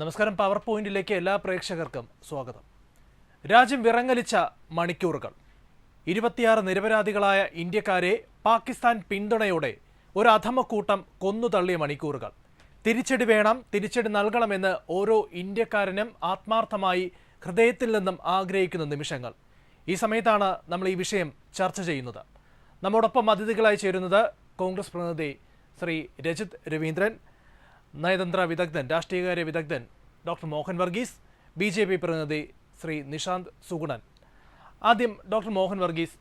നമസ്കാരം പവർ പോയിന്റിലേക്ക് എല്ലാ പ്രേക്ഷകർക്കും സ്വാഗതം. രാജ്യം വിറങ്ങലിച്ച മണിക്കൂറുകൾ. ഇരുപത്തിയാറ് നിരപരാധികളായ ഇന്ത്യക്കാരെ പാകിസ്ഥാൻ പിന്തുണയോടെ ഒരു അധമക്കൂട്ടം കൊന്നുതള്ളിയ മണിക്കൂറുകൾ. തിരിച്ചടി വേണം തിരിച്ചടി നൽകണമെന്ന് ഓരോ ഇന്ത്യക്കാരനും ആത്മാർത്ഥമായി ഹൃദയത്തിൽ നിന്നും ആഗ്രഹിക്കുന്ന നിമിഷങ്ങൾ. ഈ സമയത്താണ് നമ്മൾ ഈ വിഷയം ചർച്ച ചെയ്യുന്നത്. നമ്മോടൊപ്പം അതിഥികളായി ചേരുന്നത് കോൺഗ്രസ് പ്രതിനിധി ശ്രീ രജിത് രവീന്ദ്രൻ നയതന്ത്ര വിദഗ്ധൻ രാഷ്ട്രീയകാര്യ വിദഗ്ധൻ doctor Mohan Varghese B J P പ്രതിനിധി ശ്രീ നിഷാന്ത് സുഗുണൻ. ആദ്യം ഡോക്ടർ മോഹൻ വർഗീസ്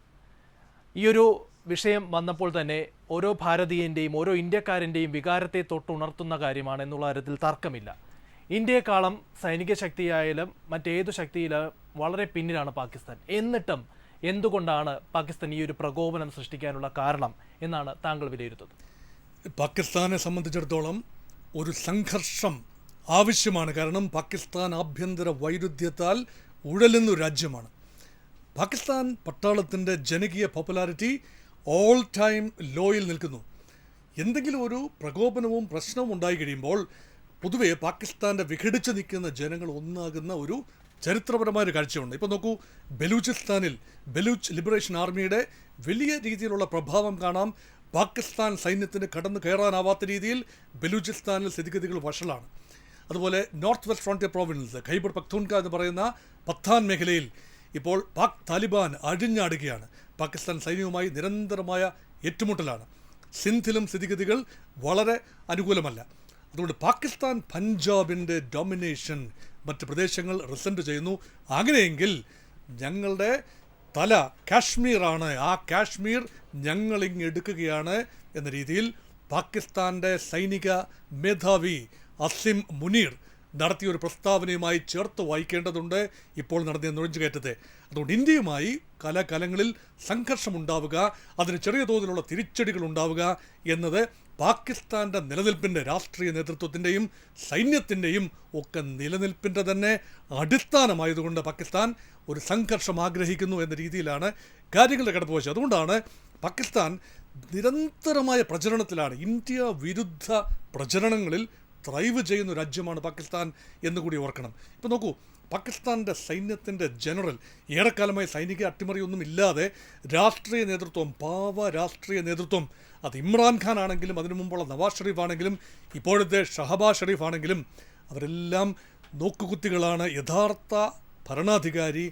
ഈയൊരു വിഷയം വന്നപ്പോൾ തന്നെ ഓരോ ഭാരതീയന്റെയും ഓരോ ഇന്ത്യക്കാരന്റെയും വികാരത്തെ തൊട്ടുണർത്തുന്ന കാര്യമാണ് എന്നുള്ള കാര്യത്തിൽ തർക്കമില്ല. ഇന്ത്യയെക്കാളും സൈനിക ശക്തിയായാലും മറ്റേതു ശക്തിയിലും വളരെ പിന്നിലാണ് പാകിസ്ഥാൻ. എന്നിട്ടും എന്തുകൊണ്ടാണ് പാകിസ്ഥാൻ ഈ ഒരു പ്രകോപനം സൃഷ്ടിക്കാനുള്ള കാരണം എന്നാണ് താങ്കൾ വിലയിരുത്തുന്നത്? പാകിസ്ഥാനെ സംബന്ധിച്ചിടത്തോളം ഒരു സംഘർഷം ആവശ്യമാണ്. കാരണം പാകിസ്ഥാൻ ആഭ്യന്തര വൈരുദ്ധ്യത്താൽ ഉഴലുന്ന രാജ്യമാണ്. പാകിസ്ഥാൻ പട്ടാളത്തിന്റെ ജനകീയ പോപ്പുലാരിറ്റി ഓൾ ടൈം ലോയിൽ നിൽക്കുന്നു. എന്തെങ്കിലും ഒരു പ്രകോപനവും പ്രശ്നവും ഉണ്ടായി കഴിയുമ്പോൾ പൊതുവെ പാകിസ്ഥാന്റെ വിഘടിച്ച് നിൽക്കുന്ന ജനങ്ങൾ ഒന്നാകുന്ന ഒരു ചരിത്രപരമായ ഒരു കാഴ്ചയുണ്ട്. ഇപ്പോൾ നോക്കൂ ബലൂചിസ്ഥാനിൽ ബലൂച്ച് ലിബറേഷൻ ആർമിയുടെ വലിയ രീതിയിലുള്ള പ്രഭാവം കാണാം. പാകിസ്ഥാൻ സൈന്യത്തിന് കടന്നു കയറാനാവാത്ത രീതിയിൽ ബലൂചിസ്ഥാനിൽ സ്ഥിതിഗതികൾ വഷളാണ്. അതുപോലെ north west frontier province Khyber Pakhtunkhwa എന്ന് പറയുന്ന പത്താൻ മേഖലയിൽ ഇപ്പോൾ പാക് താലിബാൻ അഴിഞ്ഞാടുകയാണ്. പാകിസ്ഥാൻ സൈന്യവുമായി നിരന്തരമായ ഏറ്റുമുട്ടലാണ്. സിന്ധിലും സ്ഥിതിഗതികൾ വളരെ അനുകൂലമല്ല. അതുകൊണ്ട് പാകിസ്ഥാൻ പഞ്ചാബിന്റെ ഡൊമിനേഷൻ മറ്റ് പ്രദേശങ്ങൾ റിസന്റ് ചെയ്യുന്നു. അങ്ങനെയെങ്കിൽ ഞങ്ങളുടെ തല കാശ്മീറാണ്. ആ കാശ്മീർ ഞങ്ങളിങ് എടുക്കുകയാണ് എന്ന രീതിയിൽ പാകിസ്ഥാന്റെ സൈനിക മേധാവി അസിം മുനീർ നടത്തിയ ഒരു പ്രസ്താവനയുമായി ചേർത്ത് വായിക്കേണ്ടതുണ്ട്. ഇപ്പോൾ നടത്തിയ നുഴഞ്ഞുകയറ്റത്തെ. അതുകൊണ്ട് ഇന്ത്യയുമായി കലാകാലങ്ങളിൽ സംഘർഷമുണ്ടാവുക അതിന് ചെറിയ തോതിലുള്ള തിരിച്ചടികൾ ഉണ്ടാവുക എന്നത് പാകിസ്ഥാന്റെ നിലനിൽപ്പിന്റെ രാഷ്ട്രീയ നേതൃത്വത്തിന്റെയും സൈന്യത്തിന്റെയും ഒക്കെ നിലനിൽപ്പിന്റെ തന്നെ അടിസ്ഥാനമായതുകൊണ്ട് പാകിസ്ഥാൻ ഒരു സംഘർഷം ആഗ്രഹിക്കുന്നു എന്ന രീതിയിലാണ് കാര്യങ്ങളുടെ വെച്ചത് അതുകൊണ്ടാണ് പാകിസ്ഥാൻ നിരന്തരമായ പ്രചരണത്തിലാണ് ഇന്ത്യ വിരുദ്ധ പ്രചരണങ്ങളിൽ ത്രൈവ് ചെയ്യുന്ന രാജ്യമാണ് പാകിസ്ഥാൻ എന്നുകൂടി ഓർക്കണം. ഇപ്പോൾ നോക്കൂ പാകിസ്ഥാന്റെ സൈന്യത്തിന്റെ ജനറൽ ഏറെക്കാലമായി സൈനിക അട്ടിമറിയൊന്നും ഇല്ലാതെ രാഷ്ട്രീയ നേതൃത്വം പാവ രാഷ്ട്രീയ നേതൃത്വം അത് ഇമ്രാൻഖാൻ ആണെങ്കിലും അതിനു മുമ്പുള്ള നവാസ് ഷെറീഫ് ആണെങ്കിലും ഇപ്പോഴത്തെ ഷഹബാസ് ഷെറീഫ് ആണെങ്കിലും അവരെല്ലാം നോക്കുകുത്തികളാണ് യഥാർത്ഥ ഭരണാധികാരി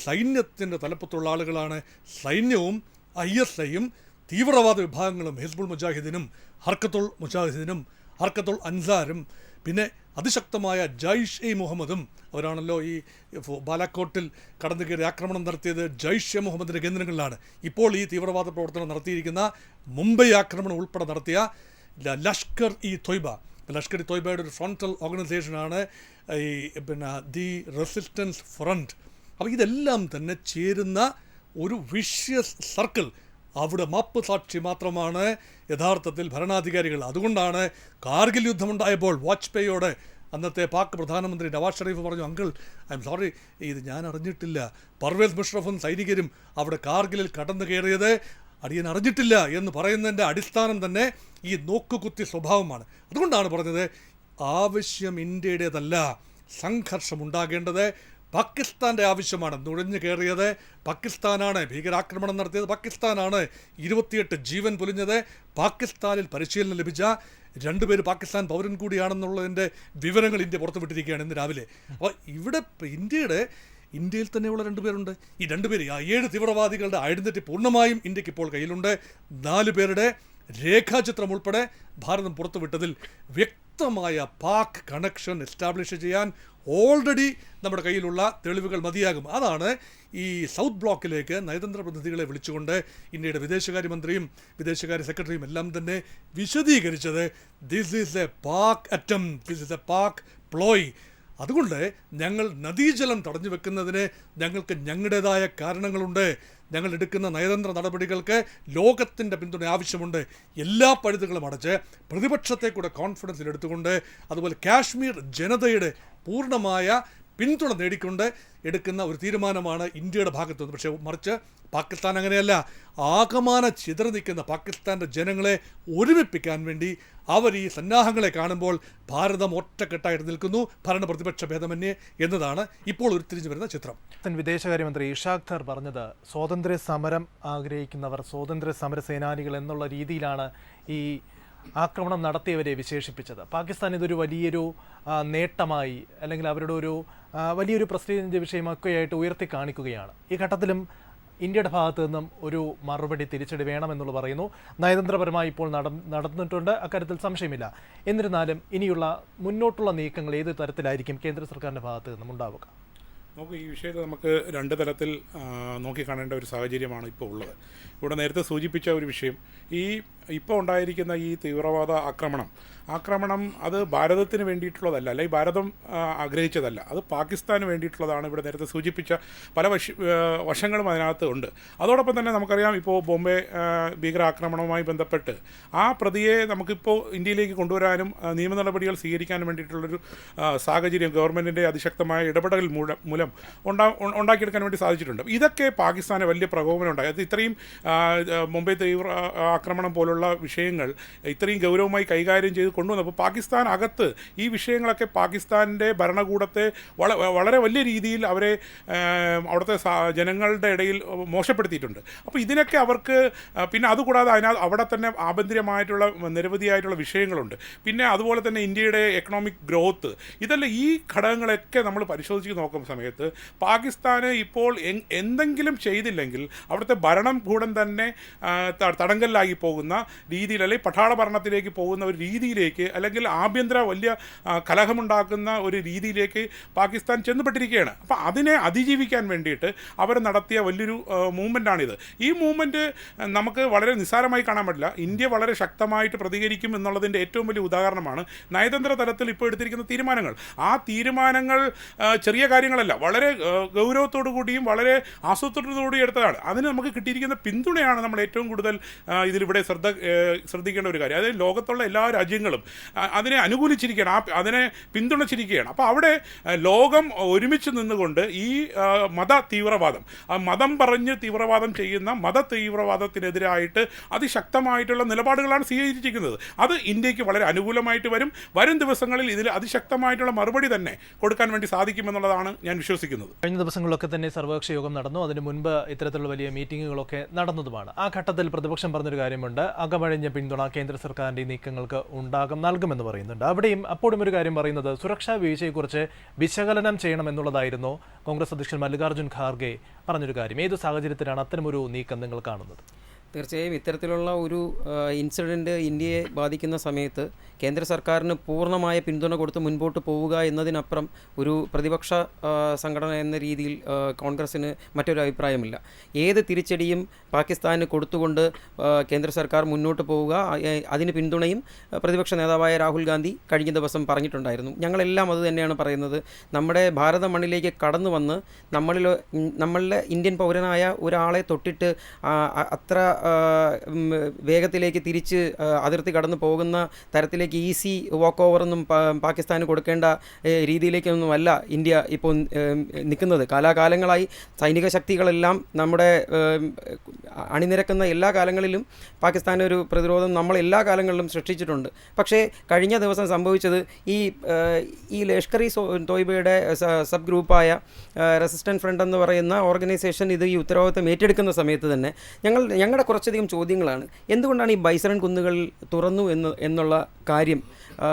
സൈന്യത്തിന്റെ തലപ്പത്തുള്ള ആളുകളാണ് സൈന്യവും ഐ എസ് ഐയും തീവ്രവാദ വിഭാഗങ്ങളും ഹിസ്ബുൾ മുജാഹിദിനും ഹർക്കത്തുൾ മുജാഹിദിനും ഹർക്കത്തുൾ അൻസാരും പിന്നെ അതിശക്തമായ ജൈഷ് ഇ മുഹമ്മദും അവരാണല്ലോ ഈ ബാലാക്കോട്ടിൽ കടന്നു കയറി ആക്രമണം നടത്തിയത് ജൈഷ് എ മുഹമ്മദിന്റെ കേന്ദ്രങ്ങളിലാണ്. ഇപ്പോൾ ഈ തീവ്രവാദ പ്രവർത്തനം നടത്തിയിരിക്കുന്ന മുംബൈ ആക്രമണം ഉൾപ്പെടെ നടത്തിയ ലഷ്കർ ഇ തൊയ്ബ. ലഷ്കർ ഇ തൊയ്ബയുടെ ഒരു ഫ്രണ്ടൽ ഓർഗനൈസേഷനാണ് ഈ പിന്നെ ദി റെസിസ്റ്റൻസ് ഫ്രണ്ട്. അപ്പോൾ ഇതെല്ലാം തന്നെ ചേരുന്ന ഒരു വിഷ്യസ് സർക്കിൾ അവിടെ മാപ്പ് സാക്ഷി മാത്രമാണ് യഥാർത്ഥത്തിൽ ഭരണാധികാരികൾ. അതുകൊണ്ടാണ് കാർഗിൽ യുദ്ധമുണ്ടായപ്പോൾ വാജ്പേയിയോട് അന്നത്തെ പാക് പ്രധാനമന്ത്രി നവാസ് ഷെറീഫ് പറഞ്ഞു അങ്കിൾ ഐ എം സോറി ഇത് ഞാൻ അറിഞ്ഞിട്ടില്ല. പർവേസ് മുഷറഫും സൈനികരും അവിടെ കാർഗിലിൽ കടന്നു കയറിയത് അടിയൻ അറിഞ്ഞിട്ടില്ല എന്ന് പറയുന്നതിന്റെ അടിസ്ഥാനം തന്നെ ഈ നോക്കുകുത്തി സ്വഭാവമാണ്. അതുകൊണ്ടാണ് പറഞ്ഞത് ആവശ്യം ഇന്ത്യയുടേതല്ല സംഘർഷമുണ്ടാകേണ്ടത് പാകിസ്ഥാന്റെ ആവശ്യമാണ്. നുഴഞ്ഞു കയറിയത് പാകിസ്ഥാനാണ്. ഭീകരാക്രമണം നടത്തിയത് പാകിസ്ഥാനാണ്. ഇരുപത്തിയെട്ട് ജീവൻ പൊലിഞ്ഞത് പാകിസ്ഥാനിൽ പരിശീലനം ലഭിച്ച രണ്ടുപേര് പാകിസ്ഥാൻ പൗരൻ കൂടിയാണെന്നുള്ളതിന്റെ വിവരങ്ങൾ ഇന്ത്യ പുറത്തുവിട്ടിരിക്കുകയാണ് ഇന്ന് രാവിലെ. അപ്പോൾ ഇവിടെ ഇന്ത്യയുടെ ഇന്ത്യയിൽ തന്നെയുള്ള രണ്ടുപേരുണ്ട് ഈ രണ്ടുപേര് ആ ഏഴ് തീവ്രവാദികളുടെ ഐഡന്റിറ്റി പൂർണമായും ഇന്ത്യയ്ക്ക് ഇപ്പോൾ കയ്യിലുണ്ട്. നാല് പേരുടെ രേഖാചിത്രം ഉൾപ്പെടെ ഭാരതം പുറത്തുവിട്ടതിൽ വ്യക്തമായ പാക് കണക്ഷൻ എസ്റ്റാബ്ലിഷ് ചെയ്യാൻ ഓൾറെഡി നമ്മുടെ കയ്യിലുള്ള തെളിവുകൾ മതിയാകും. അതാണ് ഈ സൗത്ത് ബ്ലോക്കിലേക്ക് നയതന്ത്ര പ്രതിനിധികളെ വിളിച്ചുകൊണ്ട് ഇന്ത്യയുടെ വിദേശകാര്യമന്ത്രിയും വിദേശകാര്യ സെക്രട്ടറിയും എല്ലാം തന്നെ വിശദീകരിച്ചത് this is a Pak atom this is a Pak ploy അതുകൊണ്ട് ഞങ്ങൾ നദീജലം തടഞ്ഞു വെക്കുന്നതിന് ഞങ്ങൾക്ക് ഞങ്ങളുടേതായ കാരണങ്ങളുണ്ട്. ഞങ്ങൾ എടുക്കുന്ന നയതന്ത്ര നടപടികൾക്ക് ലോകത്തിന്റെ പിന്തുണ ആവശ്യമുണ്ട്. എല്ലാ പഴുതുകളും അടച്ച് പ്രതിപക്ഷത്തെ കൂടെ കോൺഫിഡൻസിൽ എടുത്തുകൊണ്ട് അതുപോലെ കാശ്മീർ ജനതയുടെ പൂർണമായ പിന്തുണ നേടിക്കൊണ്ട് എടുക്കുന്ന ഒരു തീരുമാനമാണ് ഇന്ത്യയുടെ ഭാഗത്തു നിന്ന് പക്ഷേ മറിച്ച് പാകിസ്ഥാൻ അങ്ങനെയല്ല. ആകമാന ചിതറി നിൽക്കുന്ന പാകിസ്ഥാന്റെ ജനങ്ങളെ ഒരുമിപ്പിക്കാൻ വേണ്ടി അവർ ഈ സന്നാഹങ്ങളെ കാണുമ്പോൾ ഭാരതം ഒറ്റക്കെട്ടായിട്ട് നിൽക്കുന്നു. ഭരണ പ്രതിപക്ഷ ഭേദമന്യേ എന്നതാണ് ഇപ്പോൾ ഉരുത്തിരിഞ്ഞു വരുന്ന ചിത്രം. വിദേശകാര്യമന്ത്രി ഇഷാഖ് ധർ പറഞ്ഞത് സ്വാതന്ത്ര്യ സമരം ആഗ്രഹിക്കുന്നവർ സ്വാതന്ത്ര്യ സമര സേനാനികൾ എന്നുള്ള രീതിയിലാണ് ഈ ആക്രമണം നടത്തിയവരെ വിശേഷിപ്പിച്ചത്. പാകിസ്ഥാൻ ഇതൊരു വലിയൊരു നേട്ടമായി അല്ലെങ്കിൽ അവരുടെ ഒരു വലിയൊരു പ്രസിഡന്റ് വിഷയമൊക്കെയായിട്ട് ഉയർത്തി കാണിക്കുകയാണ്. ഈ ഘട്ടത്തിലും ഇന്ത്യയുടെ ഭാഗത്തു നിന്നും ഒരു മറുപടി തിരിച്ചടി വേണമെന്നുള്ള പറയുന്നു. നയതന്ത്രപരമായി ഇപ്പോൾ നട നടന്നിട്ടുണ്ട്. അക്കാര്യത്തിൽ സംശയമില്ല. എന്നിരുന്നാലും ഇനിയുള്ള മുന്നോട്ടുള്ള നീക്കങ്ങൾ ഏത് തരത്തിലായിരിക്കും കേന്ദ്ര സർക്കാരിന്റെ ഭാഗത്തു നിന്നും ഉണ്ടാവുക? നമുക്ക് ഈ വിഷയത്തെ നമുക്ക് രണ്ട് തലത്തിൽ നോക്കിക്കാണേണ്ട ഒരു സാഹചര്യമാണ് ഇപ്പോൾ ഉള്ളത്. ഇവിടെ നേരത്തെ സൂചിപ്പിച്ച ഒരു വിഷയം ഈ ഇപ്പോൾ ഉണ്ടായിരിക്കുന്ന ഈ തീവ്രവാദ ആക്രമണം ആക്രമണം അത് ഭാരതത്തിന് വേണ്ടിയിട്ടുള്ളതല്ല അല്ലെങ്കിൽ ഭാരതം ആഗ്രഹിച്ചതല്ല. അത് പാകിസ്ഥാന് വേണ്ടിയിട്ടുള്ളതാണ് ഇവിടെ നേരത്തെ സൂചിപ്പിച്ച പല വശ വശങ്ങളും അതിനകത്ത് ഉണ്ട്. അതോടൊപ്പം തന്നെ നമുക്കറിയാം ഇപ്പോൾ ബോംബെ ഭീകരാക്രമണവുമായി ബന്ധപ്പെട്ട് ആ പ്രതിയെ നമുക്കിപ്പോൾ ഇന്ത്യയിലേക്ക് കൊണ്ടുവരാനും നിയമ നടപടികൾ സ്വീകരിക്കാനും വേണ്ടിയിട്ടുള്ളൊരു സാഹചര്യം ഗവൺമെന്റിന്റെ അതിശക്തമായ ഇടപെടൽ മൂലം ഉണ്ടാ ഉണ്ടാക്കിയെടുക്കാൻ വേണ്ടി സാധിച്ചിട്ടുണ്ട്. ഇതൊക്കെ പാകിസ്ഥാന് വലിയ പ്രകോപനം ഉണ്ടായി. അത് ഇത്രയും മുംബൈ തീവ്ര ആക്രമണം പോലുള്ള വിഷയങ്ങൾ ഇത്രയും ഗൗരവമായി കൈകാര്യം ചെയ്ത് കൊണ്ടുവന്നപ്പോൾ പാകിസ്ഥാൻ അകത്ത് ഈ വിഷയങ്ങളൊക്കെ പാകിസ്ഥാന്റെ ഭരണകൂടത്തെ വള വളരെ വലിയ രീതിയിൽ അവരെ അവിടുത്തെ ജനങ്ങളുടെ ഇടയിൽ മോശപ്പെടുത്തിയിട്ടുണ്ട്. അപ്പോൾ ഇതിനൊക്കെ അവർക്ക് പിന്നെ അതുകൂടാതെ അതിനകത്ത് അവിടെ തന്നെ ആഭ്യന്തരമായിട്ടുള്ള നിരവധിയായിട്ടുള്ള വിഷയങ്ങളുണ്ട്. പിന്നെ അതുപോലെ തന്നെ ഇന്ത്യയുടെ എക്കണോമിക് ഗ്രോത്ത് ഇതെല്ലാം ഈ ഘടകങ്ങളൊക്കെ നമ്മൾ പരിശോധിച്ച് നോക്കുന്ന സമയത്ത് പാകിസ്ഥാന് ഇപ്പോൾ എന്തെങ്കിലും ചെയ്തില്ലെങ്കിൽ അവിടുത്തെ ഭരണകൂടം തന്നെ തടങ്കലിലായി പോകുന്ന രീതിയിൽ അല്ലെങ്കിൽ പട്ടാള ഭരണത്തിലേക്ക് പോകുന്ന ഒരു രീതിയിലേക്ക് അല്ലെങ്കിൽ ആഭ്യന്തര വലിയ കലഹമുണ്ടാക്കുന്ന ഒരു രീതിയിലേക്ക് പാകിസ്ഥാൻ ചെന്നുപെട്ടിരിക്കുകയാണ്. അപ്പോൾ അതിനെ അതിജീവിക്കാൻ വേണ്ടിയിട്ട് അവർ നടത്തിയ വലിയൊരു മൂവ്മെന്റാണിത് ഈ മൂവ്മെന്റ് നമുക്ക് വളരെ നിസ്സാരമായി കാണാൻ പറ്റില്ല. ഇന്ത്യ വളരെ ശക്തമായിട്ട് പ്രതികരിക്കും എന്നുള്ളതിന്റെ ഏറ്റവും വലിയ ഉദാഹരണമാണ് നയതന്ത്ര തലത്തിൽ ഇപ്പോൾ എടുത്തിരിക്കുന്ന തീരുമാനങ്ങൾ. ആ തീരുമാനങ്ങൾ ചെറിയ കാര്യങ്ങളല്ല വളരെ ഗൗരവത്തോടു കൂടിയും വളരെ ആസൂത്രണത്തോടു കൂടി എടുത്തതാണ്. അതിന് നമുക്ക് കിട്ടിയിരിക്കുന്ന പിന്തുണയാണ് നമ്മൾ ഏറ്റവും കൂടുതൽ ഇതിലിവിടെ ശ്രദ്ധ ശ്രദ്ധിക്കേണ്ട ഒരു കാര്യം. അതായത് ലോകത്തുള്ള എല്ലാ രാജ്യങ്ങളും ആ, അതിനെ അനുകൂലിച്ചിരിക്കുകയാണ് ആ അതിനെ പിന്തുണച്ചിരിക്കുകയാണ്. അപ്പോൾ അവിടെ ലോകം ഒരുമിച്ച് നിന്നുകൊണ്ട് ഈ മത തീവ്രവാദം മതം പറഞ്ഞ് തീവ്രവാദം ചെയ്യുന്ന മത തീവ്രവാദത്തിനെതിരായിട്ട് അതിശക്തമായിട്ടുള്ള നിലപാടുകളാണ് സ്വീകരിച്ചിരിക്കുന്നത്. അത് ഇന്ത്യയ്ക്ക് വളരെ അനുകൂലമായിട്ട് വരും. വരും ദിവസങ്ങളിൽ ഇതിൽ അതിശക്തമായിട്ടുള്ള മറുപടി തന്നെ കൊടുക്കാൻ വേണ്ടി സാധിക്കുമെന്നുള്ളതാണ് ഞാൻ വിശ്വസിക്കുന്നത്. കഴിഞ്ഞ ദിവസങ്ങളിലൊക്കെ തന്നെ സർവകക്ഷി യോഗം നടന്നു. അതിന് മുൻപ് ഇത്തരത്തിലുള്ള വലിയ മീറ്റിങ്ങുകളൊക്കെ നടന്നതുമാണ്. ആ ഘട്ടത്തിൽ പ്രതിപക്ഷം പറഞ്ഞൊരു കാര്യമുണ്ട്. അകമഴിഞ്ഞ പിന്തുണ കേന്ദ്ര സർക്കാരിന്റെ നീക്കങ്ങൾക്ക് ഉണ്ടാകും നൽകുമെന്ന് പറയുന്നുണ്ട്. അവിടെയും അപ്പോഴും ഒരു കാര്യം പറയുന്നത് സുരക്ഷാ വീഴ്ചയെക്കുറിച്ച് വിശകലനം ചെയ്യണമെന്നുള്ളതായിരുന്നു കോൺഗ്രസ് അധ്യക്ഷൻ മല്ലികാർജുൻ ഖാർഗെ പറഞ്ഞൊരു കാര്യം. ഏത് സാഹചര്യത്തിലാണ് അത്തരമൊരു നീക്കം നിങ്ങൾ കാണുന്നത്? തീർച്ചയായും ഇത്തരത്തിലുള്ള ഒരു ഇൻസിഡന്റ് ഇന്ത്യയെ ബാധിക്കുന്ന സമയത്ത് കേന്ദ്ര സർക്കാരിന് പൂർണമായ പിന്തുണ കൊടുത്ത് മുൻപോട്ട് പോവുക എന്നതിനപ്പുറം ഒരു പ്രതിപക്ഷ സംഘടന എന്ന രീതിയിൽ കോൺഗ്രസ്സിന് മറ്റൊരു അഭിപ്രായമില്ല. ഏത് തിരിച്ചടിയും പാകിസ്ഥാന് കൊടുത്തുകൊണ്ട് കേന്ദ്ര സർക്കാർ മുന്നോട്ട് പോവുക അതിന് പിന്തുണയും പ്രതിപക്ഷ നേതാവായ രാഹുൽ ഗാന്ധി കഴിഞ്ഞ ദിവസം പറഞ്ഞിട്ടുണ്ടായിരുന്നു. ഞങ്ങളെല്ലാം അത് തന്നെയാണ് പറയുന്നത്. നമ്മുടെ ഭാരത മണ്ണിലേക്ക് കടന്നു വന്ന് നമ്മളിൽ നമ്മളിലെ ഇന്ത്യൻ പൗരനായ ഒരാളെ തൊട്ടിട്ട് അത്ര വേഗത്തിലേക്ക് തിരിച്ച് അതിർത്തി കടന്നു പോകുന്ന തരത്തിലേക്ക് ഈസി വാക്ക് ഓവറൊന്നും പാകിസ്ഥാന് കൊടുക്കേണ്ട ഏ, രീതിയിലേക്കൊന്നും അല്ല ഇന്ത്യ ഇപ്പോൾ നിൽക്കുന്നത്. കാലാകാലങ്ങളായി സൈനിക ശക്തികളെല്ലാം നമ്മുടെ അണിനിരക്കുന്ന എല്ലാ കാലങ്ങളിലും പാകിസ്ഥാൻ ഒരു പ്രതിരോധം നമ്മൾ എല്ലാ കാലങ്ങളിലും സൃഷ്ടിച്ചിട്ടുണ്ട്. പക്ഷേ കഴിഞ്ഞ ദിവസം സംഭവിച്ചത് ഈ ഈ ലഷ്കർ ഇ തോയ്ബയുടെ സബ് ഗ്രൂപ്പായ റെസിസ്റ്റന്റ് ഫ്രണ്ട് എന്ന് പറയുന്ന ഓർഗനൈസേഷൻ ഇത് ഈ ഉത്തരവാദിത്തം ഏറ്റെടുക്കുന്ന സമയത്ത് തന്നെ ഞങ്ങൾ ഞങ്ങളുടെ കുറച്ചധികം ചോദ്യങ്ങളാണ്. എന്തുകൊണ്ടാണ് ഈ ബൈസറൻ കുന്നുകൾ തുറന്നു എന്ന് എന്നുള്ള കാര്യം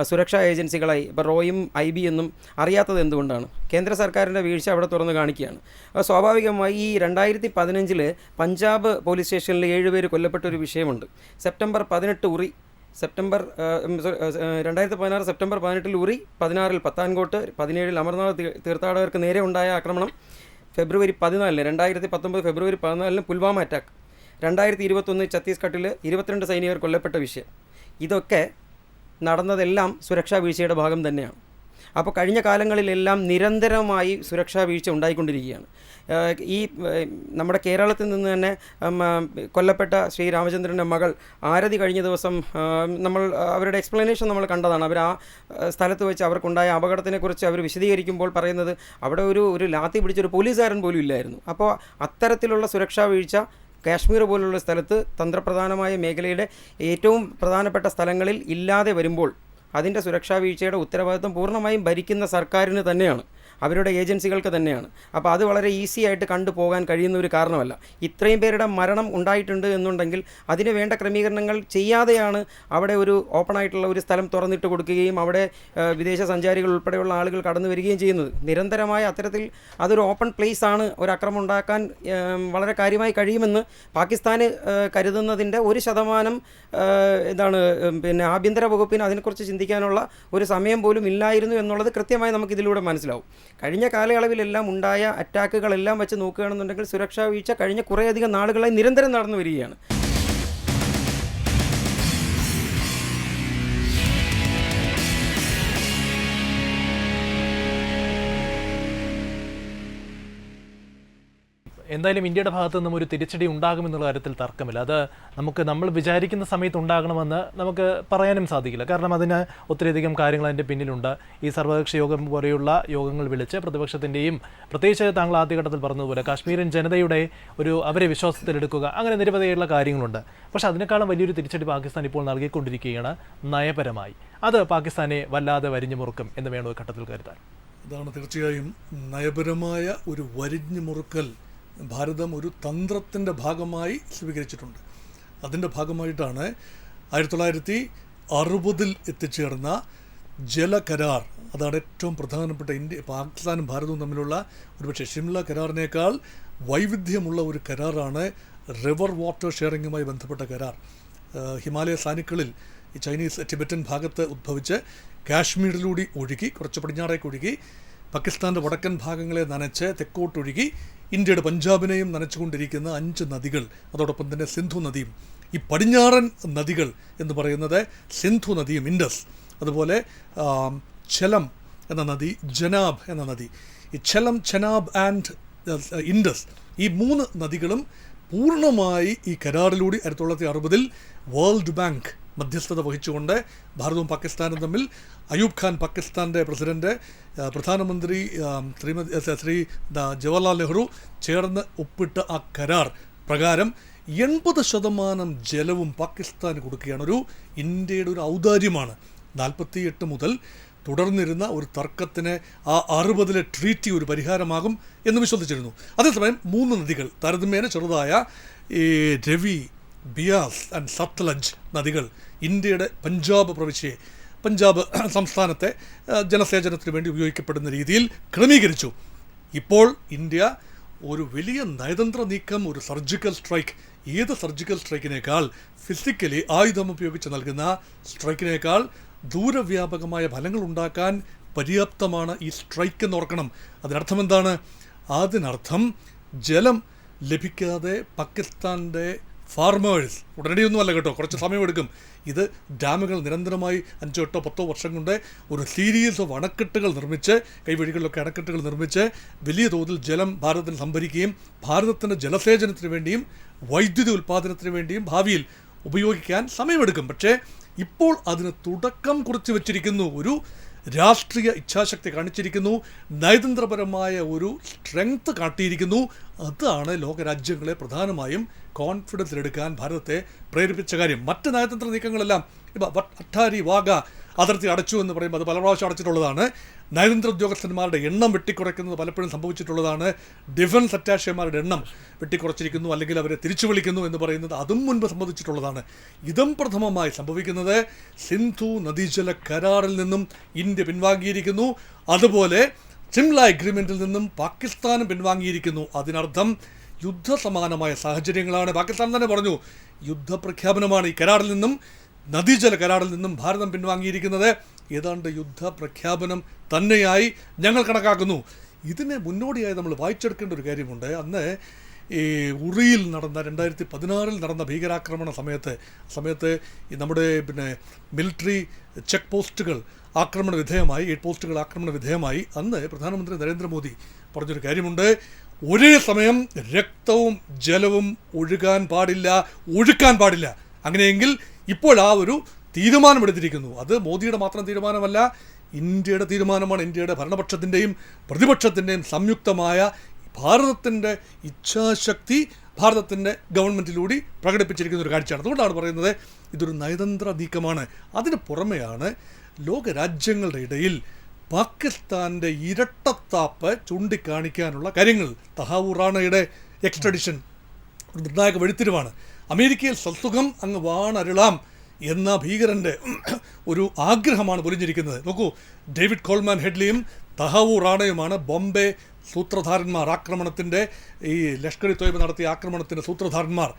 സുരക്ഷാ ഏജൻസികളായി ഇപ്പോൾ റോയും ഐ ബി എന്നും അറിയാത്തത് എന്തുകൊണ്ടാണ്? കേന്ദ്ര സർക്കാരിന്റെ വീഴ്ച അവിടെ തുറന്ന് കാണിക്കുകയാണ്. സ്വാഭാവികമായി ഈ രണ്ടായിരത്തി പതിനഞ്ചിൽ പഞ്ചാബ് പോലീസ് സ്റ്റേഷനിൽ ഏഴുപേര് കൊല്ലപ്പെട്ട ഒരു വിഷയമുണ്ട്. സെപ്റ്റംബർ പതിനെട്ട് ഉറി സെപ്റ്റംബർ രണ്ടായിരത്തി പതിനാറ് സെപ്റ്റംബർ പതിനെട്ടിൽ ഉറി പതിനാറിൽ പത്താൻകോട്ട് പതിനേഴിൽ അമർനാഥ് തീർത്ഥാടകർക്ക് നേരെ ഉണ്ടായ ആക്രമണം ഫെബ്രുവരി പതിനാലിന് രണ്ടായിരത്തി പത്തൊമ്പത് ഫെബ്രുവരി പതിനാലിന് പുൽവാമ അറ്റാക്ക്. രണ്ടായിരത്തി ഇരുപത്തൊന്ന് ഛത്തീസ്ഗഡിൽ ഇരുപത്തിരണ്ട് സൈനികർ കൊല്ലപ്പെട്ട വിഷയം. ഇതൊക്കെ നടന്നതെല്ലാം സുരക്ഷാ വീഴ്ചയുടെ ഭാഗം തന്നെയാണ്. അപ്പോൾ കഴിഞ്ഞ കാലങ്ങളിലെല്ലാം നിരന്തരമായി സുരക്ഷാ വീഴ്ച ഉണ്ടായിക്കൊണ്ടിരിക്കുകയാണ്. ഈ നമ്മുടെ കേരളത്തിൽ നിന്ന് തന്നെ കൊല്ലപ്പെട്ട ശ്രീ രാമചന്ദ്രന്റെ മകൾ ആരതി കഴിഞ്ഞ ദിവസം നമ്മൾ അവരുടെ എക്സ്പ്ലനേഷൻ നമ്മൾ കണ്ടതാണ്. അവർ ആ, സ്ഥലത്ത് വെച്ച് അവർക്കുണ്ടായ അപകടത്തിനെക്കുറിച്ച് അവർ വിശദീകരിക്കുമ്പോൾ പറയുന്നത് അവിടെ ഒരു ഒരു ലാത്തി പിടിച്ചൊരു പോലീസുകാരൻ പോലും ഇല്ലായിരുന്നു. അപ്പോൾ അത്തരത്തിലുള്ള സുരക്ഷാ വീഴ്ച കാശ്മീർ പോലുള്ള സ്ഥലത്ത് തന്ത്രപ്രധാനമായ മേഖലയുടെ ഏറ്റവും പ്രധാനപ്പെട്ട സ്ഥലങ്ങളിൽ ഇല്ലാതെ വരുമ്പോൾ അതിന്റെ സുരക്ഷാ വീഴ്ചയുടെ ഉത്തരവാദിത്വം പൂർണമായും ഭരിക്കുന്ന സർക്കാരിന് തന്നെയാണ്. അവരുടെ ഏജൻസികൾക്ക് തന്നെയാണ്. അപ്പോൾ അത് വളരെ ഈസി ആയിട്ട് കണ്ടു പോകാൻ കഴിയുന്ന ഒരു കാരണമല്ല. ഇത്രയും പേരുടെ മരണം ഉണ്ടായിട്ടുണ്ട് എന്നുണ്ടെങ്കിൽ അതിന് വേണ്ട ക്രമീകരണങ്ങൾ ചെയ്യാതെയാണ് അവിടെ ഒരു ഓപ്പൺ ആയിട്ടുള്ള ഒരു സ്ഥലം തുറന്നിട്ട് കൊടുക്കുകയും അവിടെ വിദേശ സഞ്ചാരികൾ ഉൾപ്പെടെയുള്ള ആളുകൾ കടന്നു വരികയും ചെയ്യുന്നത്. നിരന്തരമായ അത്തരത്തിൽ അതൊരു ഓപ്പൺ പ്ലേസ് ആണ് ഒരു അക്രമം ഉണ്ടാക്കാൻ വളരെ കാര്യമായി കഴിയുമെന്ന് പാകിസ്ഥാന് കരുതുന്നതിന്റെ ഒരു ശതമാനം എന്താണ് പിന്നെ ആഭ്യന്തര വകുപ്പിന് അതിനെക്കുറിച്ച് ചിന്തിക്കാനുള്ള ഒരു സമയം പോലും ഇല്ലായിരുന്നു എന്നുള്ളത് കൃത്യമായി നമുക്ക് ഇതിലൂടെ മനസ്സിലാവും. കഴിഞ്ഞ കാലയളവിലെല്ലാം ഉണ്ടായ അറ്റാക്കുകളെല്ലാം വെച്ച് നോക്കുകയാണെന്നുണ്ടെങ്കിൽ സുരക്ഷാ വീഴ്ച കഴിഞ്ഞ കുറേയധികം നാളുകളായി നിരന്തരം നടന്നു വരികയാണ് എന്തായാലും ഇന്ത്യയുടെ ഭാഗത്തു നിന്നും ഒരു തിരിച്ചടി ഉണ്ടാകുമെന്നുള്ള കാര്യത്തിൽ തർക്കമില്ല. അത് നമുക്ക് നമ്മൾ വിചാരിക്കുന്ന സമയത്ത് ഉണ്ടാകണമെന്ന് നമുക്ക് പറയാനും സാധിക്കില്ല. കാരണം അതിന് ഒത്തിരിയധികം കാര്യങ്ങൾ അതിന്റെ പിന്നിലുണ്ട്. ഈ സർവകക്ഷി യോഗം പോലെയുള്ള യോഗങ്ങൾ വിളിച്ച് പ്രതിപക്ഷത്തിന്റെയും പ്രത്യേകിച്ച് താങ്കൾ ആദ്യഘട്ടത്തിൽ പറഞ്ഞതുപോലെ കാശ്മീരൻ ജനതയുടെ ഒരു അവരെ വിശ്വാസത്തിലെടുക്കുക അങ്ങനെ നിരവധിയുള്ള കാര്യങ്ങളുണ്ട്. പക്ഷേ അതിനേക്കാളും വലിയൊരു തിരിച്ചടി പാകിസ്ഥാൻ ഇപ്പോൾ നൽകിക്കൊണ്ടിരിക്കുകയാണ്. നയപരമായി. അത് പാകിസ്ഥാനെ വല്ലാതെ വരിഞ്ഞു മുറുക്കും എന്ന് വേണോ ഘട്ടത്തിൽ കരുതാൻ. അതാണ് തീർച്ചയായും നയപരമായ ഒരു വരിഞ്ഞു മുറുക്കൽ ഭാരതം ഒരു തന്ത്രത്തിന്റെ ഭാഗമായി സ്വീകരിച്ചിട്ടുണ്ട്. അതിന്റെ ഭാഗമായിട്ടാണ് ആയിരത്തി തൊള്ളായിരത്തി അറുപതിൽ എത്തിച്ചേർന്ന ജലകരാർ അതാണ് ഏറ്റവും പ്രധാനപ്പെട്ട ഇന്ത്യ പാകിസ്ഥാനും ഭാരതവും തമ്മിലുള്ള ഒരുപക്ഷെ ഷിംല കരാറിനേക്കാൾ വൈവിധ്യമുള്ള ഒരു കരാറാണ് റിവർ വാട്ടർ ഷെയറിങ്ങുമായി ബന്ധപ്പെട്ട കരാർ. ഹിമാലയ സാനുക്കളിൽ ഈ ചൈനീസ് ടിബറ്റൻ ഭാഗത്ത് ഉദ്ഭവിച്ച് കാശ്മീരിലൂടെ ഒഴുകി കുറച്ച് പടിഞ്ഞാറേക്ക് ഒഴുകി പാകിസ്ഥാന്റെ വടക്കൻ ഭാഗങ്ങളെ നനച്ച് തെക്കോട്ടൊഴുകി ഇന്ത്യയുടെ പഞ്ചാബിനെയും നനച്ചുകൊണ്ടിരിക്കുന്ന അഞ്ച് നദികൾ അതോടൊപ്പം തന്നെ സിന്ധു നദിയും. ഈ പടിഞ്ഞാറൻ നദികൾ എന്ന് പറയുന്നത് സിന്ധു നദിയും ഇൻഡസ് അതുപോലെ ഛലം എന്ന നദി ജനാബ് എന്ന നദി. ഈ ഛലം ചെനാബ് ആൻഡ് ഇൻഡസ് ഈ മൂന്ന് നദികളും പൂർണമായി ഈ കരാറിലൂടെ ആയിരത്തി തൊള്ളായിരത്തി അറുപതിൽ വേൾഡ് ബാങ്ക് മധ്യസ്ഥത വഹിച്ചുകൊണ്ട് ഭാരതവും പാകിസ്ഥാനും തമ്മിൽ അയൂബ് ഖാൻ പാകിസ്ഥാന്റെ പ്രസിഡന്റ് പ്രധാനമന്ത്രി ശ്രീമതി ശ്രീ ജവഹർലാൽ നെഹ്റു ചേർന്ന് ഒപ്പിട്ട ആ കരാർ പ്രകാരം എൺപത് ശതമാനം ജലവും പാകിസ്ഥാന് കൊടുക്കുകയാണ്. ഒരു ഇന്ത്യയുടെ ഒരു ഔദാര്യമാണ്. നാൽപ്പത്തി എട്ട് മുതൽ തുടർന്നിരുന്ന ഒരു തർക്കത്തിന് ആ അറുപതിലെ ട്രീറ്റി ഒരു പരിഹാരമാകും എന്ന് വിശ്വസിച്ചിരുന്നു. അതേസമയം മൂന്ന് നദികൾ താരതമ്യേന ചെറുതായ ഈ രവി ബിയാസ് ആൻഡ് സത്ലജ് നദികൾ ഇന്ത്യയുടെ പഞ്ചാബ് പ്രവിശ്യയെ പഞ്ചാബ് സംസ്ഥാനത്തെ ജനസേചനത്തിന് വേണ്ടി ഉപയോഗിക്കപ്പെടുന്ന രീതിയിൽ ക്രമീകരിച്ചു. ഇപ്പോൾ ഇന്ത്യ ഒരു വലിയ നയതന്ത്ര നീക്കം ഒരു സർജിക്കൽ സ്ട്രൈക്ക് ഏത് സർജിക്കൽ സ്ട്രൈക്കിനേക്കാൾ ഫിസിക്കലി ആയുധം ഉപയോഗിച്ച് നൽകുന്ന സ്ട്രൈക്കിനേക്കാൾ ദൂരവ്യാപകമായ ഫലങ്ങൾ ഉണ്ടാക്കാൻ പര്യാപ്തമാണ് ഈ സ്ട്രൈക്ക് എന്ന് ഓർക്കണം. അതിനർത്ഥം എന്താണ്? അതിനർത്ഥം ജലം ലഭിക്കാതെ പാകിസ്ഥാന്റെ ഫാർമേഴ്സ് ഉടനടിയൊന്നും അല്ല കേട്ടോ. കുറച്ച് സമയമെടുക്കും ഇത് ഡാമുകൾ നിരന്തരമായി അഞ്ചോ എട്ടോ പത്തോ വർഷം കൊണ്ട് ഒരു സീരീസ് ഓഫ് അണക്കെട്ടുകൾ നിർമ്മിച്ച് കൈവഴികളിലൊക്കെ അണക്കെട്ടുകൾ നിർമ്മിച്ച് വലിയ തോതിൽ ജലം ഭാരതത്തിന് സംഭരിക്കുകയും ഭാരതത്തിന്റെ ജലസേചനത്തിന് വേണ്ടിയും വൈദ്യുതി ഉൽപ്പാദനത്തിന് വേണ്ടിയും ഭാവിയിൽ ഉപയോഗിക്കാൻ സമയമെടുക്കും. പക്ഷേ ഇപ്പോൾ അതിന് തുടക്കം കുറിച്ച് വെച്ചിരിക്കുന്നു ഒരു രാഷ്ട്രീയ ഇച്ഛാശക്തി കാണിച്ചിരിക്കുന്നു. നയതന്ത്രപരമായ ഒരു സ്ട്രെങ്ത് കാട്ടിയിരിക്കുന്നു. അതാണ് ലോകരാജ്യങ്ങളെ പ്രധാനമായും കോൺഫിഡൻസിലെടുക്കാൻ ഭാരതത്തെ പ്രേരിപ്പിച്ച കാര്യം. മറ്റ് നയതന്ത്ര നീക്കങ്ങളെല്ലാം അട്ടാരി വാഗ അതിർത്തി അടച്ചു എന്ന് പറയുമ്പോൾ അത് പല പ്രാവശ്യം അടച്ചിട്ടുള്ളതാണ്. നയതന്ത്ര ഉദ്യോഗസ്ഥന്മാരുടെ എണ്ണം വെട്ടിക്കുറയ്ക്കുന്നത് പലപ്പോഴും സംഭവിച്ചിട്ടുള്ളതാണ്. ഡിഫൻസ് അറ്റാഷന്മാരുടെ എണ്ണം വെട്ടിക്കുറച്ചിരിക്കുന്നു അല്ലെങ്കിൽ അവരെ തിരിച്ചു വിളിക്കുന്നു എന്ന് പറയുന്നത് അതും മുൻപ് സംബന്ധിച്ചിട്ടുള്ളതാണ് ഇതും പ്രഥമമായി സംഭവിക്കുന്നത് സിന്ധു നദീജല കരാറിൽ നിന്നും ഇന്ത്യ പിൻവാങ്ങിയിരിക്കുന്നു. അതുപോലെ സിംല എഗ്രിമെന്റിൽ നിന്നും പാകിസ്ഥാനും പിൻവാങ്ങിയിരിക്കുന്നു. അതിനർത്ഥം യുദ്ധസമാനമായ സാഹചര്യങ്ങളാണ്. പാകിസ്ഥാൻ തന്നെ പറഞ്ഞു യുദ്ധപ്രഖ്യാപനമാണ് ഈ കരാറിൽ നിന്നും നദീജല കരാറിൽ നിന്നും ഭാരതം പിൻവാങ്ങിയിരിക്കുന്നത്. ഏതാണ്ട് യുദ്ധ പ്രഖ്യാപനം തന്നെയായി ഞങ്ങൾ കണക്കാക്കുന്നു. ഇതിനെ മുന്നോടിയായി നമ്മൾ വായിച്ചെടുക്കേണ്ട ഒരു കാര്യമുണ്ട്. അന്ന് ഈ ഉറിയിൽ നടന്ന രണ്ടായിരത്തി പതിനാറിൽ നടന്ന ഭീകരാക്രമണ സമയത്ത് സമയത്ത് നമ്മുടെ പിന്നെ മിലിറ്ററി ചെക്ക് പോസ്റ്റുകൾ ആക്രമണ വിധേയമായി എയ്ഡ് പോസ്റ്റുകൾ ആക്രമണ വിധേയമായി അന്ന് പ്രധാനമന്ത്രി നരേന്ദ്രമോദി പറഞ്ഞൊരു കാര്യമുണ്ട്. ഒരേ സമയം രക്തവും ജലവും ഒഴുകാൻ പാടില്ല ഒഴുക്കാൻ പാടില്ല. അങ്ങനെയെങ്കിൽ ഇപ്പോൾ ആ ഒരു തീരുമാനമെടുത്തിരിക്കുന്നു. അത് മോദിയുടെ മാത്രം തീരുമാനമല്ല ഇന്ത്യയുടെ തീരുമാനമാണ് ഇന്ത്യയുടെ ഭരണപക്ഷത്തിന്റെയും പ്രതിപക്ഷത്തിന്റെയും സംയുക്തമായ ഭാരതത്തിന്റെ ഇച്ഛാശക്തി ഭാരതത്തിന്റെ ഗവൺമെന്റിലൂടെ പ്രകടിപ്പിച്ചിരിക്കുന്ന ഒരു കാഴ്ചയാണ്. അതുകൊണ്ടാണ് പറയുന്നത് ഇതൊരു നയതന്ത്ര നീക്കമാണ്. അതിന് പുറമെയാണ് ലോകരാജ്യങ്ങളുടെ ഇടയിൽ പാകിസ്ഥാന്റെ ഇരട്ടത്താപ്പ് ചൂണ്ടിക്കാണിക്കാനുള്ള കാര്യങ്ങൾ. തഹാവൂർ റാണയുടെ എക്സ്ട്രഡിഷൻ നിർണായക വഴിത്തിരിവാണ് അമേരിക്കയിൽ സത്സുഖം അങ്ങ് വാണരുളാം എന്ന ഭീകരന്റെ ഒരു ആഗ്രഹമാണ് പൊലിഞ്ഞിരിക്കുന്നത്. നോക്കൂ ഡേവിഡ് കോൾമാൻ ഹെഡ്ലിയും തഹവു റാണയുമാണ് ബോംബെ സൂത്രധാരന്മാർ ആക്രമണത്തിന്റെ ഈ ലഷ്കർ ഇ നടത്തിയ ആക്രമണത്തിന്റെ സൂത്രധാരന്മാർ.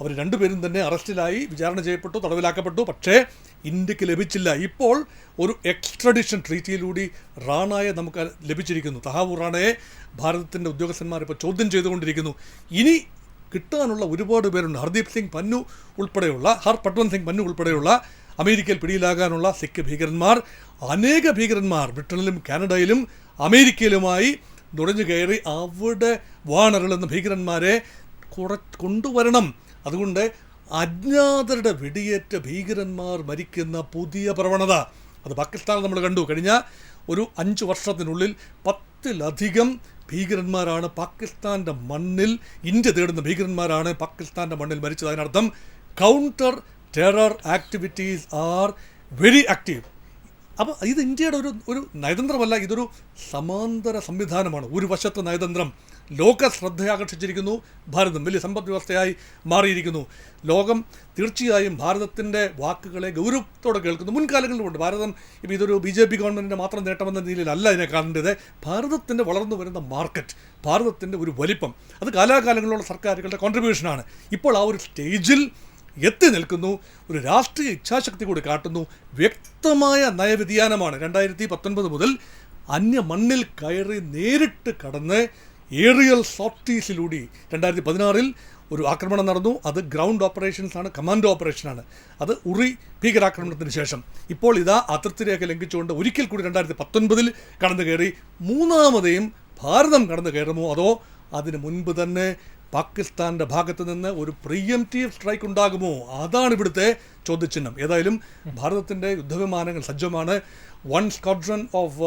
അവർ രണ്ടുപേരും തന്നെ അറസ്റ്റിലായി വിചാരണ ചെയ്യപ്പെട്ടു തടവിലാക്കപ്പെട്ടു പക്ഷേ ഇന്ത്യയ്ക്ക് ലഭിച്ചില്ല. ഇപ്പോൾ ഒരു എക്സ്ട്രഡിഷൻ ട്രീറ്റിയിലൂടെ റാണയെ നമുക്ക് ലഭിച്ചിരിക്കുന്നു. തഹാവു റാണയെ ഭാരതത്തിന്റെ ഉദ്യോഗസ്ഥന്മാർ ഇപ്പോൾ ചോദ്യം ചെയ്തുകൊണ്ടിരിക്കുന്നു. ഇനി കിട്ടാനുള്ള ഒരുപാട് പേരുണ്ട്. ഹർദീപ് സിംഗ് പന്നു ഉൾപ്പെടെയുള്ള ഹർ പട്വന്ത് സിംഗ് പന്നു ഉൾപ്പെടെയുള്ള അമേരിക്കയിൽ പിടിയിലാകാനുള്ള സിഖ് ഭീകരന്മാർ അനേക ഭീകരന്മാർ ബ്രിട്ടനിലും കാനഡയിലും അമേരിക്കയിലുമായി നുഴഞ്ഞു കയറി അവിടെ വാണറിലെന്ന ഭീകരന്മാരെ കുറ കൊണ്ടുവരണം. അതുകൊണ്ട് അജ്ഞാതരുടെ വെടിയേറ്റ ഭീകരന്മാർ മരിക്കുന്ന പുതിയ പ്രവണത. അത് പാകിസ്ഥാനിൽ നമ്മൾ കണ്ടു. കഴിഞ്ഞ ഒരു അഞ്ച് വർഷത്തിനുള്ളിൽ പത്തിലധികം ഭീകരന്മാരാണ് പാകിസ്ഥാന്റെ മണ്ണിൽ ഇന്ത്യ തേടുന്ന ഭീകരന്മാരാണ് പാകിസ്ഥാന്റെ മണ്ണിൽ മരിച്ചത്. അതിനർത്ഥം counter terror activities are very active അപ്പോൾ ഇത് ഇന്ത്യയുടെ ഒരു ഒരു നയതന്ത്രമല്ല ഇതൊരു സമാന്തര സംവിധാനമാണ്. ഒരു വശത്ത് നയതന്ത്രം ലോക ശ്രദ്ധയാകർഷിച്ചിരിക്കുന്നു. ഭാരതം വലിയ സമ്പദ് വ്യവസ്ഥയായി മാറിയിരിക്കുന്നു. ലോകം തീർച്ചയായും ഭാരതത്തിന്റെ വാക്കുകളെ ഗൗരവത്തോടെ കേൾക്കുന്നു. മുൻകാലങ്ങളിലുമുണ്ട്. ഭാരതം ഇപ്പോൾ ഇതൊരു ബി ജെ പി ഗവൺമെന്റിന്റെ മാത്രം നേട്ടമെന്ന നിലയിലല്ല ഇതിനെ കാണേണ്ടത്. ഭാരതത്തിന്റെ വളർന്നു വരുന്ന മാർക്കറ്റ് ഭാരതത്തിന്റെ ഒരു വലിപ്പം അത് കാലാകാലങ്ങളിലുള്ള സർക്കാരുകളുടെ കോൺട്രിബ്യൂഷനാണ് ഇപ്പോൾ ആ ഒരു സ്റ്റേജിൽ എത്തി നിൽക്കുന്നു. ഒരു രാഷ്ട്രീയ ഇച്ഛാശക്തി കൂടി കാട്ടുന്നു. വ്യക്തമായ നയവ്യതിയാനമാണ്. രണ്ടായിരത്തി പത്തൊൻപത് മുതൽ അന്യ മണ്ണിൽ കയറി നേരിട്ട് കടന്ന് ഏറിയൽ സോർട്ടീസിലൂടെ രണ്ടായിരത്തി പതിനാറിൽ ഒരു ആക്രമണം നടന്നു. അത് ഗ്രൗണ്ട് ഓപ്പറേഷൻസ് ആണ് കമാൻഡോ ഓപ്പറേഷനാണ് അത് ഉറി ഭീകരാക്രമണത്തിന് ശേഷം. ഇപ്പോൾ ഇതാ അതിർത്തിരേഖ ലംഘിച്ചുകൊണ്ട് ഒരിക്കൽ കൂടി രണ്ടായിരത്തി പത്തൊൻപതിൽ കടന്നു കയറി മൂന്നാമതെയും ഭാരതം കടന്നു കയറുമോ അതോ അതിന് മുൻപ് തന്നെ പാകിസ്ഥാന്റെ ഭാഗത്ത് നിന്ന് ഒരു പ്രിയംറ്റീവ് സ്ട്രൈക്ക് ഉണ്ടാകുമോ? അതാണ് ഇവിടുത്തെ ചോദ്യചിഹ്നം. ഏതായാലും ഭാരതത്തിന്റെ യുദ്ധവിമാനങ്ങൾ സജ്ജമാണ്. വൺ സ്ക്വാഡ്രൺ ഓഫ്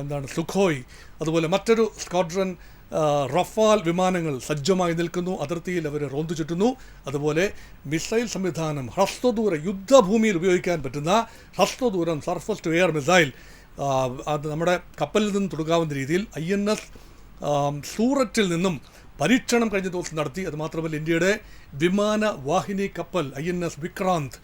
എന്താണ് സുഖോയ്. അതുപോലെ മറ്റൊരു സ്ക്വാഡ്രൺ റഫാൽ വിമാനങ്ങൾ സജ്ജമായി നിൽക്കുന്നു. അതിർത്തിയിൽ അവർ റോന്തു ചുറ്റുന്നു. അതുപോലെ മിസൈൽ സംവിധാനം ഹ്രസ്വദൂര യുദ്ധഭൂമിയിൽ ഉപയോഗിക്കാൻ പറ്റുന്ന ഹ്രസ്വദൂരം സർഫസ് ടു എയർ മിസൈൽ. അത് നമ്മുടെ കപ്പലിൽ നിന്നും തുടങ്ങാവുന്ന രീതിയിൽ ഐ എൻ എസ് സൂററ്റിൽ നിന്നും പരീക്ഷണം കഴിഞ്ഞ ദിവസം നടത്തി. അതുമാത്രമല്ല ഇന്ത്യയുടെ വിമാന വാഹിനി കപ്പൽ ഐ എൻ എസ് വിക്രാന്ത്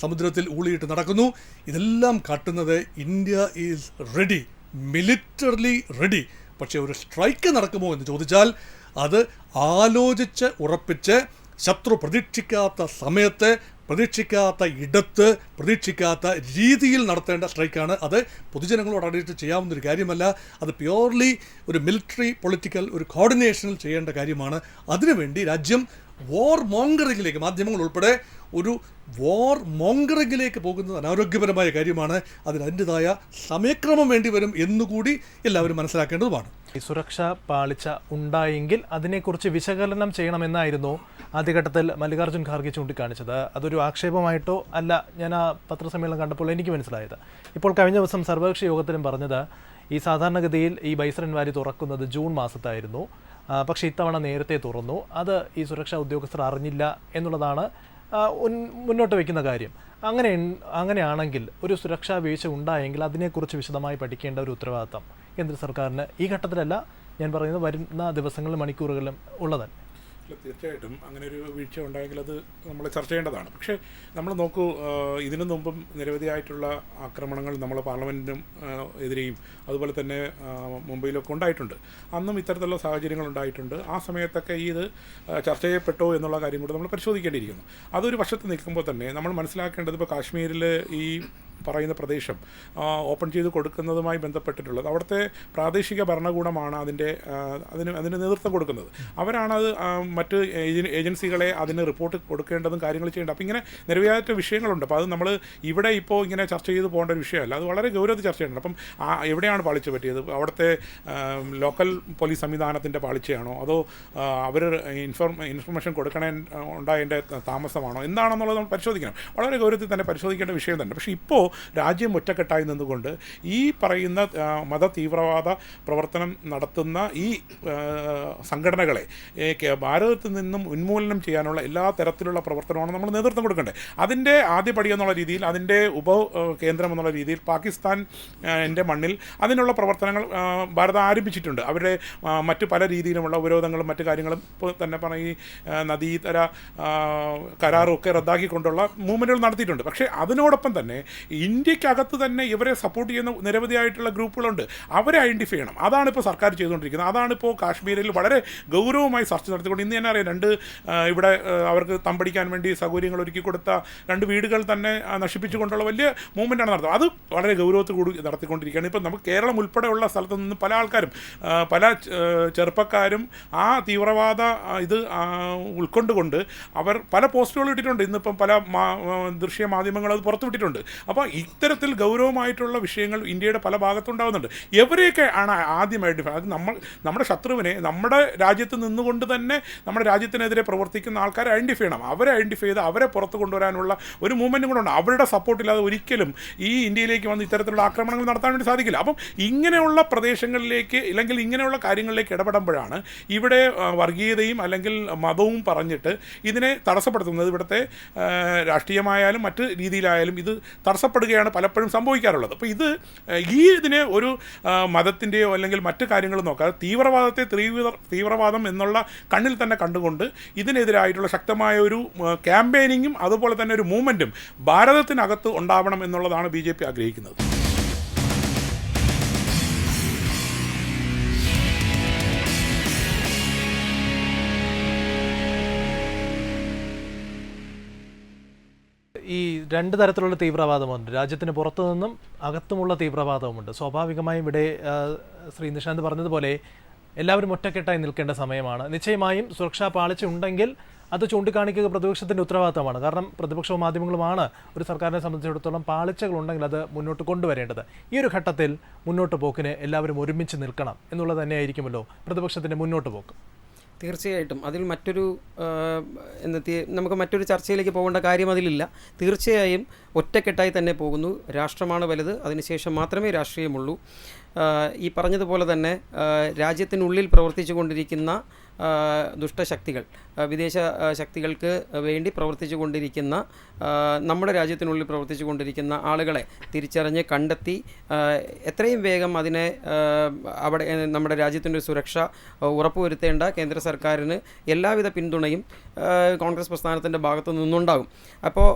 സമുദ്രത്തിൽ ഊളിയിട്ട് നടക്കുന്നു. ഇതെല്ലാം കാട്ടുന്നത് India is ready militarily ready. പക്ഷേ ഒരു സ്ട്രൈക്ക് നടക്കുമോ എന്ന് ചോദിച്ചാൽ അത് ആലോചിച്ച് ഉറപ്പിച്ച് ശത്രു പ്രതീക്ഷിക്കാത്ത സമയത്ത് പ്രതീക്ഷിക്കാത്ത ഇടത്ത് പ്രതീക്ഷിക്കാത്ത രീതിയിൽ നടത്തേണ്ട സ്ട്രൈക്കാണ്. അത് പൊതുജനങ്ങളോട് അറിയിട്ട് ചെയ്യാവുന്ന ഒരു കാര്യമല്ല. അത് പ്യുവർലി ഒരു മിലിറ്ററി പൊളിറ്റിക്കൽ ഒരു കോർഡിനേഷനിൽ ചെയ്യേണ്ട കാര്യമാണ്. അതിനുവേണ്ടി രാജ്യം വോർ മോങ്കറിങ്ങിലേക്ക് മാധ്യമങ്ങൾ ഉൾപ്പെടെ ഒരു വോർ മോങ്കറിങ്ങിലേക്ക് പോകുന്നത് അനാരോഗ്യപരമായ കാര്യമാണ്. അതിന് അതിന്റെതായ സമയക്രമം വേണ്ടി വരും എന്നുകൂടി എല്ലാവരും മനസ്സിലാക്കേണ്ടതുമാണ്. സുരക്ഷാ പാളിച്ച ഉണ്ടായെങ്കിൽ അതിനെക്കുറിച്ച് വിശകലനം ചെയ്യണമെന്നായിരുന്നു ആദ്യഘട്ടത്തിൽ മല്ലികാർജുൻ ഖാർഗെ ചൂണ്ടിക്കാണിച്ചത്. അതൊരു ആക്ഷേപമായിട്ടോ അല്ല ഞാൻ ആ പത്രസമ്മേളനം കണ്ടപ്പോൾ എനിക്ക് മനസ്സിലായത്. ഇപ്പോൾ കഴിഞ്ഞ ദിവസം സർവകക്ഷി യോഗത്തിലും പറഞ്ഞത് ഈ സാധാരണഗതിയിൽ ഈ ബൈസറൻ വാലി തുറക്കുന്നത് ജൂൺ മാസത്തായിരുന്നു. പക്ഷേ ഇത്തവണ നേരത്തെ തുറന്നു. അത് ഈ സുരക്ഷാ ഉദ്യോഗസ്ഥർ അറിഞ്ഞില്ല എന്നുള്ളതാണ് മുന്നോട്ട് വയ്ക്കുന്ന കാര്യം. അങ്ങനെ അങ്ങനെയാണെങ്കിൽ ഒരു സുരക്ഷാ വീഴ്ച ഉണ്ടായെങ്കിൽ അതിനെക്കുറിച്ച് വിശദമായി പഠിക്കേണ്ട ഒരു ഉത്തരവാദിത്തം കേന്ദ്ര സർക്കാരിന് ഈ ഘട്ടത്തിലല്ല ഞാൻ പറയുന്നത് വരുന്ന ദിവസങ്ങളിലും മണിക്കൂറുകളിലും ഉള്ളതല്ല തീർച്ചയായിട്ടും അങ്ങനെ ഒരു വീഴ്ച ഉണ്ടായെങ്കിൽ അത് നമ്മൾ ചർച്ച ചെയ്യേണ്ടതാണ്. പക്ഷേ നമ്മൾ നോക്കൂ ഇതിനു മുമ്പും നിരവധിയായിട്ടുള്ള ആക്രമണങ്ങൾ നമ്മൾ പാർലമെന്റിനും എതിരെയും അതുപോലെ തന്നെ മുംബൈയിലൊക്കെ ഉണ്ടായിട്ടുണ്ട്. അന്നും ഇത്തരത്തിലുള്ള സാഹചര്യങ്ങൾ ഉണ്ടായിട്ടുണ്ട്. ആ സമയത്തൊക്കെ ഇത് ചർച്ച ചെയ്യപ്പെട്ടോ എന്നുള്ള കാര്യം കൂടി നമ്മൾ പരിശോധിക്കേണ്ടിയിരിക്കുന്നു. അതൊരു വശത്ത് നിൽക്കുമ്പോൾ തന്നെ നമ്മൾ മനസ്സിലാക്കേണ്ടത് ഇപ്പോൾ കാശ്മീരിൽ ഈ പറയുന്ന പ്രദേശം ഓപ്പൺ ചെയ്ത് കൊടുക്കുന്നതുമായി ബന്ധപ്പെട്ടിട്ടുള്ളത്. അവിടുത്തെ പ്രാദേശിക ഭരണകൂടമാണ് അതിന്റെ അതിന് അതിന് നേതൃത്വം കൊടുക്കുന്നത്. അവരാണത് മറ്റ് ഏജൻസികളെ അതിന് റിപ്പോർട്ട് കൊടുക്കേണ്ടതും കാര്യങ്ങൾ ചെയ്യേണ്ടത്. അപ്പോൾ ഇങ്ങനെ നിരവധിയായിട്ട് വിഷയങ്ങളുണ്ട്. അപ്പോൾ അത് നമ്മൾ ഇവിടെ ഇപ്പോൾ ഇങ്ങനെ ചർച്ച ചെയ്ത് പോകേണ്ട ഒരു വിഷയമല്ല. അത് വളരെ ഗൗരവത്തിൽ ചർച്ച ചെയ്യേണ്ടത് അപ്പം ആ എവിടെയാണ് പാളിച്ച പറ്റിയത്? അവിടുത്തെ ലോക്കൽ പോലീസ് സംവിധാനത്തിന്റെ പാളിച്ചയാണോ? അതോ അവർ ഇൻഫോർമ ഇൻഫർമേഷൻ കൊടുക്കണേ ഉണ്ടായതിന്റെ താമസമാണോ? എന്താണെന്നുള്ളത് നമ്മൾ പരിശോധിക്കണം. വളരെ ഗൗരവത്തിൽ തന്നെ പരിശോധിക്കേണ്ട വിഷയം തന്നെ. പക്ഷേ ഇപ്പോൾ രാജ്യം ഒറ്റക്കെട്ടായി നിന്നുകൊണ്ട് ഈ പറയുന്ന മത തീവ്രവാദ പ്രവർത്തനം നടത്തുന്ന ഈ സംഘടനകളെ ഭാരതത്തിൽ നിന്നും ഉന്മൂലനം ചെയ്യാനുള്ള എല്ലാ തരത്തിലുള്ള പ്രവർത്തനമാണ് നമ്മൾ നേതൃത്വം കൊടുക്കേണ്ടത്. അതിന്റെ ആദ്യപടി എന്നുള്ള രീതിയിൽ അതിന്റെ ഉപ കേന്ദ്രം എന്നുള്ള രീതിയിൽ പാകിസ്ഥാൻ എന്റെ മണ്ണിൽ അതിനുള്ള പ്രവർത്തനങ്ങൾ ഭാരതം ആരംഭിച്ചിട്ടുണ്ട്. അവരുടെ മറ്റ് പല രീതിയിലുമുള്ള ഉപരോധങ്ങളും മറ്റു കാര്യങ്ങളും ഇപ്പോൾ തന്നെ പറഞ്ഞ ഈ നദീതര ആ, കരാറും ഒക്കെ റദ്ദാക്കിക്കൊണ്ടുള്ള മൂവ്മെന്റുകൾ നടത്തിയിട്ടുണ്ട്. പക്ഷേ അതിനോടൊപ്പം തന്നെ ഇന്ത്യക്കകത്ത് തന്നെ ഇവരെ സപ്പോർട്ട് ചെയ്യുന്ന നിരവധിയായിട്ടുള്ള ഗ്രൂപ്പുകളുണ്ട്. അവരെ ഐഡന്റിഫൈ ചെയ്യണം. അതാണ് ഇപ്പോൾ സർക്കാർ ചെയ്തുകൊണ്ടിരിക്കുന്നത്. അതാണ് ഇപ്പോൾ കാശ്മീരിൽ വളരെ ഗൗരവമായി ചർച്ച നടത്തിക്കൊണ്ട് ഇന്ന് തന്നെ അറിയാം രണ്ട് ഇവിടെ അവർക്ക് തമ്പടിക്കാൻ വേണ്ടി സൗകര്യങ്ങൾ ഒരുക്കി കൊടുത്ത രണ്ട് വീടുകൾ തന്നെ നശിപ്പിച്ചുകൊണ്ടുള്ള വലിയ മൂവ്മെന്റാണ് നടത്തുന്നത് അത് വളരെ ഗൗരവത്തിൽ കൂടി നടത്തിക്കൊണ്ടിരിക്കുകയാണ്. ഇപ്പം നമുക്ക് കേരളം ഉൾപ്പെടെയുള്ള സ്ഥലത്ത് നിന്ന് പല ആൾക്കാരും പല ചെറുപ്പക്കാരും ആ തീവ്രവാദ ഇത് ഉൾക്കൊണ്ടുകൊണ്ട് അവർ പല പോസ്റ്റുകൾ ഇട്ടിട്ടുണ്ട്. ഇന്നിപ്പം പല ദൃശ്യ മാധ്യമങ്ങൾ അത് പുറത്തുവിട്ടിട്ടുണ്ട് അപ്പോൾ ഇത്തരത്തിൽ ഗൗരവമായിട്ടുള്ള വിഷയങ്ങൾ ഇന്ത്യയുടെ പല ഭാഗത്തുണ്ടാകുന്നുണ്ട് എവരെയൊക്കെ ആണ് ആദ്യമായിട്ട് അത് നമ്മൾ നമ്മുടെ ശത്രുവിനെ നമ്മുടെ രാജ്യത്ത് നിന്നുകൊണ്ട് തന്നെ നമ്മുടെ രാജ്യത്തിനെതിരെ പ്രവർത്തിക്കുന്ന ആൾക്കാരെ ഐഡന്റിഫൈ ചെയ്യണം. അവരെ ഐഡന്റിഫൈ ചെയ്ത് അവരെ പുറത്തു കൊണ്ടുവരാനുള്ള ഒരു മൂവ്മെന്റും കൂടെ ഉണ്ട്. അവരുടെ സപ്പോർട്ടില്ലാതെ ഒരിക്കലും ഈ ഇന്ത്യയിലേക്ക് വന്ന് ഇത്തരത്തിലുള്ള ആക്രമണങ്ങൾ നടത്താൻ വേണ്ടി സാധിക്കില്ല. അപ്പം ഇങ്ങനെയുള്ള പ്രദേശങ്ങളിലേക്ക് അല്ലെങ്കിൽ ഇങ്ങനെയുള്ള കാര്യങ്ങളിലേക്ക് ഇടപെടുമ്പോഴാണ് ഇവിടെ വർഗീയതയും അല്ലെങ്കിൽ മതവും പറഞ്ഞിട്ട് ഇതിനെ തടസ്സപ്പെടുത്തുന്നത്. ഇവിടുത്തെ രാഷ്ട്രീയമായാലും മറ്റ് രീതിയിലായാലും ഇത് തടസ്സപ്പെടുകയാണ് പലപ്പോഴും സംഭവിക്കാറുള്ളത്. അപ്പോൾ ഇത് ഈ ഇതിനെ ഒരു മതത്തിന്റെയോ അല്ലെങ്കിൽ മറ്റ് കാര്യങ്ങൾ നോക്കാതെ തീവ്രവാദത്തെ തീവ്ര തീവ്രവാദം എന്നുള്ള കണ്ണിൽ തന്നെ കണ്ടുകൊണ്ട് ഇതിനെതിരായിട്ടുള്ള ശക്തമായ ഒരു ക്യാമ്പയിനിങ്ങും അതുപോലെ തന്നെ ഒരു മൂവ്മെന്റും ഭാരതത്തിനകത്ത് ഉണ്ടാവണം എന്നുള്ളതാണ് ബി ആഗ്രഹിക്കുന്നത്. ഈ രണ്ട് തരത്തിലുള്ള തീവ്രവാദമുണ്ട്. രാജ്യത്തിന് പുറത്തു നിന്നും അകത്തുമുള്ള തീവ്രവാദവുമുണ്ട്. സ്വാഭാവികമായും ഇവിടെ ശ്രീ നിഷാന്ത് പറഞ്ഞതുപോലെ എല്ലാവരും ഒറ്റക്കെട്ടായി നിൽക്കേണ്ട സമയമാണ്. നിശ്ചയമായും സുരക്ഷാ പാളിച്ച ഉണ്ടെങ്കിൽ അത് ചൂണ്ടിക്കാണിക്കുക പ്രതിപക്ഷത്തിന്റെ ഉത്തരവാദിത്തമാണ്. കാരണം പ്രതിപക്ഷവും മാധ്യമങ്ങളുമാണ് ഒരു സർക്കാരിനെ സംബന്ധിച്ചിടത്തോളം പാളിച്ചകൾ ഉണ്ടെങ്കിൽ അത് മുന്നോട്ട് കൊണ്ടുവരേണ്ടത്. ഈ ഒരു ഘട്ടത്തിൽ മുന്നോട്ട് പോക്കിന് എല്ലാവരും ഒരുമിച്ച് നിൽക്കണം എന്നുള്ളത് തന്നെയായിരിക്കുമല്ലോ പ്രതിപക്ഷത്തിന്റെ മുന്നോട്ട് പോക്ക്. തീർച്ചയായിട്ടും. അതിൽ മറ്റൊരു എന്താ നമുക്ക് മറ്റൊരു ചർച്ചയിലേക്ക് പോകേണ്ട കാര്യം അതിലില്ല. തീർച്ചയായും ഒറ്റക്കെട്ടായി തന്നെ പോകുന്നു. രാഷ്ട്രമാണ് വലുത്. അതിനുശേഷം മാത്രമേ രാഷ്ട്രീയമുള്ളൂ. ഈ പറഞ്ഞതുപോലെ തന്നെ രാജ്യത്തിനുള്ളിൽ പ്രവർത്തിച്ചു കൊണ്ടിരിക്കുന്ന ദുഷ്ടശക്തികൾ വിദേശ ശക്തികൾക്ക് വേണ്ടി പ്രവർത്തിച്ചു കൊണ്ടിരിക്കുന്ന നമ്മുടെ രാജ്യത്തിനുള്ളിൽ പ്രവർത്തിച്ചു കൊണ്ടിരിക്കുന്ന ആളുകളെ തിരിച്ചറിഞ്ഞ് കണ്ടെത്തി എത്രയും വേഗം അതിനെ അവിടെ നമ്മുടെ രാജ്യത്തിന്റെ സുരക്ഷ ഉറപ്പുവരുത്തേണ്ട കേന്ദ്ര സർക്കാരിന് എല്ലാവിധ പിന്തുണയും കോൺഗ്രസ് പ്രസ്ഥാനത്തിന്റെ ഭാഗത്തു നിന്നുണ്ടാകും. അപ്പോൾ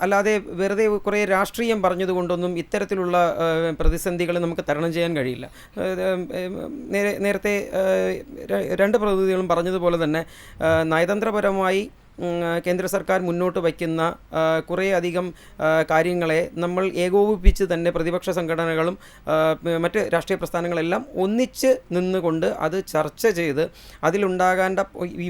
അല്ലാതെ വെറുതെ കുറേ രാഷ്ട്രീയം പറഞ്ഞതുകൊണ്ടൊന്നും ഇത്തരത്തിലുള്ള പ്രതിസന്ധികൾ നമുക്ക് തരണം ചെയ്യാൻ കഴിയില്ല. നേരത്തെ രണ്ട് പ്രതിനിധികളും പറഞ്ഞതുപോലെ തന്നെ നയതന്ത്രപരമായി കേന്ദ്ര സർക്കാർ മുന്നോട്ട് വയ്ക്കുന്ന കുറേയധികം കാര്യങ്ങളെ നമ്മൾ ഏകോപിപ്പിച്ച് തന്നെ പ്രതിപക്ഷ സംഘടനകളും മറ്റ് രാഷ്ട്രീയ പ്രസ്ഥാനങ്ങളെല്ലാം ഒന്നിച്ച് നിന്നുകൊണ്ട് അത് ചർച്ച ചെയ്ത് അതിലുണ്ടാകേണ്ട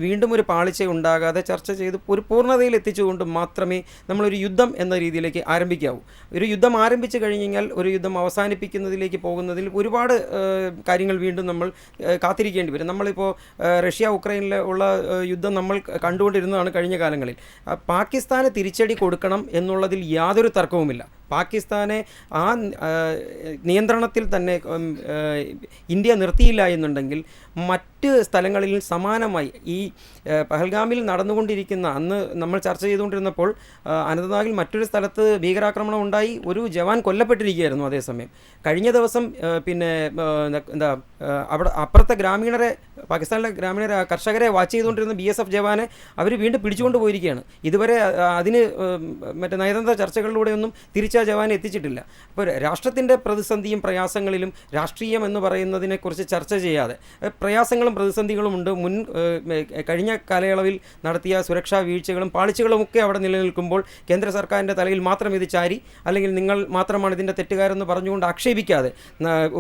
വീണ്ടും ഒരു പാളിച്ച ഉണ്ടാകാതെ ചർച്ച ചെയ്ത് ഒരു പൂർണതയിൽ എത്തിച്ചുകൊണ്ട് മാത്രമേ നമ്മളൊരു യുദ്ധം എന്ന രീതിയിലേക്ക് ആരംഭിക്കാവൂ. ഒരു യുദ്ധം ആരംഭിച്ചു കഴിഞ്ഞാൽ ഒരു യുദ്ധം അവസാനിപ്പിക്കുന്നതിലേക്ക് പോകുന്നതിൽ ഒരുപാട് കാര്യങ്ങൾ വീണ്ടും നമ്മൾ കാത്തിരിക്കേണ്ടി വരും. നമ്മളിപ്പോൾ റഷ്യ ഉക്രൈനിലെ ഉള്ള യുദ്ധം നമ്മൾ കണ്ടുകൊണ്ടിരുന്നതാണ് കഴിഞ്ഞ കാലങ്ങളിൽ. പാകിസ്ഥാന് തിരിച്ചടി കൊടുക്കണം എന്നുള്ളതിൽ യാതൊരു തർക്കവുമില്ല. പാകിസ്ഥാനെ ആ, നിയന്ത്രണത്തിൽ തന്നെ ഇന്ത്യ നിർത്തിയില്ല എന്നുണ്ടെങ്കിൽ മറ്റ് സ്ഥലങ്ങളിൽ സമാനമായി ഈ പഹൽഗാമിൽ നടന്നുകൊണ്ടിരിക്കുന്ന അന്ന് നമ്മൾ ചർച്ച ചെയ്തുകൊണ്ടിരുന്നപ്പോൾ അനന്തനാഗിൽ മറ്റൊരു സ്ഥലത്ത് ഭീകരാക്രമണം ഉണ്ടായി ഒരു ജവാൻ കൊല്ലപ്പെട്ടിരിക്കുകയായിരുന്നു അതേസമയം കഴിഞ്ഞ ദിവസം പിന്നെ എന്താ അവിടെ അപ്പുറത്തെ ഗ്രാമീണരെ പാകിസ്ഥാനിലെ ഗ്രാമീണരെ കർഷകരെ വാച്ച് ചെയ്തുകൊണ്ടിരുന്ന ബി എസ് എഫ് ജവാനെ അവർ വീണ്ടും പിടി പിടിച്ചുകൊണ്ട് പോയിരിക്കുകയാണ്. ഇതുവരെ അതിന് മറ്റേ നയതന്ത്ര ചർച്ചകളിലൂടെയൊന്നും തിരിച്ചാ ജവാനെ എത്തിച്ചിട്ടില്ല. അപ്പോൾ രാഷ്ട്രത്തിന്റെ പ്രതിസന്ധിയും പ്രയാസങ്ങളിലും രാഷ്ട്രീയം എന്ന് പറയുന്നതിനെക്കുറിച്ച് ചർച്ച ചെയ്യാതെ പ്രയാസങ്ങളും പ്രതിസന്ധികളും ഉണ്ട്. മുൻ കഴിഞ്ഞ കാലയളവിൽ നടത്തിയ സുരക്ഷാ വീഴ്ചകളും പാളിച്ചകളും ഒക്കെ അവിടെ നിലനിൽക്കുമ്പോൾ കേന്ദ്ര സർക്കാരിന്റെ തലയിൽ മാത്രം ഇത് ചാരി അല്ലെങ്കിൽ നിങ്ങൾ മാത്രമാണ് ഇതിന്റെ തെറ്റുകാരെന്ന് പറഞ്ഞുകൊണ്ട് ആക്ഷേപിക്കാതെ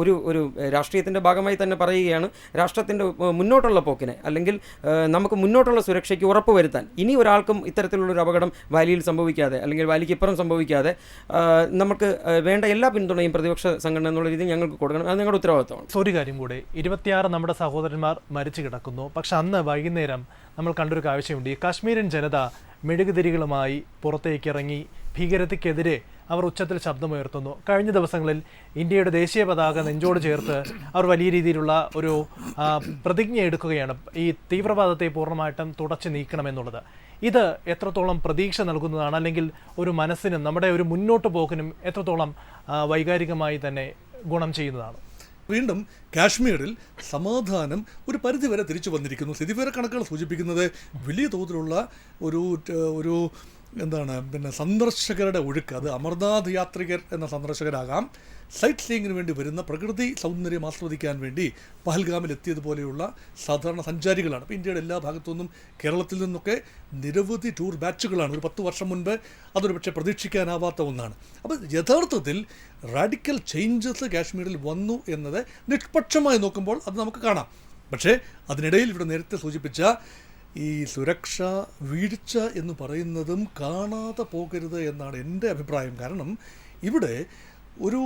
ഒരു ഒരു രാഷ്ട്രീയത്തിന്റെ ഭാഗമായി തന്നെ പറയുകയാണ് രാഷ്ട്രത്തിന്റെ മുന്നോട്ടുള്ള പോക്കിനെ അല്ലെങ്കിൽ നമുക്ക് മുന്നോട്ടുള്ള സുരക്ഷയ്ക്ക് ഉറപ്പ് വരുത്താൻ ഇനി ഒരാൾക്കും ഇത്തരത്തിലുള്ളൊരു അപകടം വാലിയിൽ സംഭവിക്കാതെ അല്ലെങ്കിൽ വാലിക്ക് ഇപ്പുറം സംഭവിക്കാതെ നമുക്ക് വേണ്ട എല്ലാ പിന്തുണയും പ്രതിപക്ഷ സംഘടന എന്നുള്ള രീതിയിൽ ഞങ്ങൾക്ക് കൊടുക്കണം. അത് ഞങ്ങളുടെ ഉത്തരവാദിത്തമാണ്. ഒരു കാര്യം കൂടെ ഇരുപത്തിയാറ് നമ്മുടെ സഹോദരന്മാർ മരിച്ചു കിടക്കുന്നു. പക്ഷെ അന്ന് വൈകുന്നേരം നമ്മൾ കണ്ടൊരു കാഴ്ചയുണ്ട്. ഈ കാശ്മീരൻ ജനത മെഴുകുതിരികളുമായി പുറത്തേക്ക് ഇറങ്ങി ഭീകരതയ്ക്കെതിരെ അവർ ഉച്ചത്തിൽ ശബ്ദമുയർത്തുന്നു. കഴിഞ്ഞ ദിവസങ്ങളിൽ ഇന്ത്യയുടെ ദേശീയ പതാക നെഞ്ചോട് ചേർത്ത് അവർ വലിയ രീതിയിലുള്ള ഒരു പ്രതിജ്ഞ എടുക്കുകയാണ്. ഈ തീവ്രവാദത്തെ പൂർണമായിട്ടും തുടച്ചു നീക്കണമെന്നുള്ളത്. ഇത് എത്രത്തോളം പ്രതീക്ഷ നൽകുന്നതാണ്? അല്ലെങ്കിൽ ഒരു മനസ്സിനും നമ്മുടെ ഒരു മുന്നോട്ട് പോക്കിനും എത്രത്തോളം വൈകാരികമായി തന്നെ ഗുണം ചെയ്യുന്നതാണ്? വീണ്ടും കാശ്മീരിൽ സമാധാനം ഒരു പരിധിവരെ തിരിച്ചു വന്നിരിക്കുന്നു. സ്ഥിതിവിവര കണക്കുകൾ സൂചിപ്പിക്കുന്നത് വലിയ തോതിലുള്ള ഒരു ഒരു എന്താണ് പിന്നെ സന്ദർശകരുടെ ഒഴുക്ക്. അത് അമർനാഥ് യാത്രികർ എന്ന സന്ദർശകരാകാം. സൈറ്റ് സീയിങ്ങിന് വേണ്ടി വരുന്ന പ്രകൃതി സൗന്ദര്യം ആസ്വദിക്കാൻ വേണ്ടി പഹൽഗാമിൽ എത്തിയതുപോലെയുള്ള സാധാരണ സഞ്ചാരികളാണ്. ഇപ്പോൾ ഇന്ത്യയുടെ എല്ലാ ഭാഗത്തു നിന്നും കേരളത്തിൽ നിന്നൊക്കെ നിരവധി ടൂർ ബാച്ചുകളാണ്. ഒരു പത്ത് വർഷം മുൻപ് അതൊരു പക്ഷേ പ്രതീക്ഷിക്കാനാവാത്ത ഒന്നാണ്. അപ്പോൾ യഥാർത്ഥത്തിൽ റാഡിക്കൽ ചേഞ്ചസ് കാശ്മീരിൽ വന്നു എന്നത് നിഷ്പക്ഷമായി നോക്കുമ്പോൾ അത് നമുക്ക് കാണാം. പക്ഷേ അതിനിടയിൽ ഇവിടെ നേരത്തെ സൂചിപ്പിച്ച ഈ സുരക്ഷ വീഴ്ച എന്ന് പറയുന്നതും കാണാതെ പോകരുത് എന്നാണ് എന്റെ അഭിപ്രായം. കാരണം ഇവിടെ ഒരു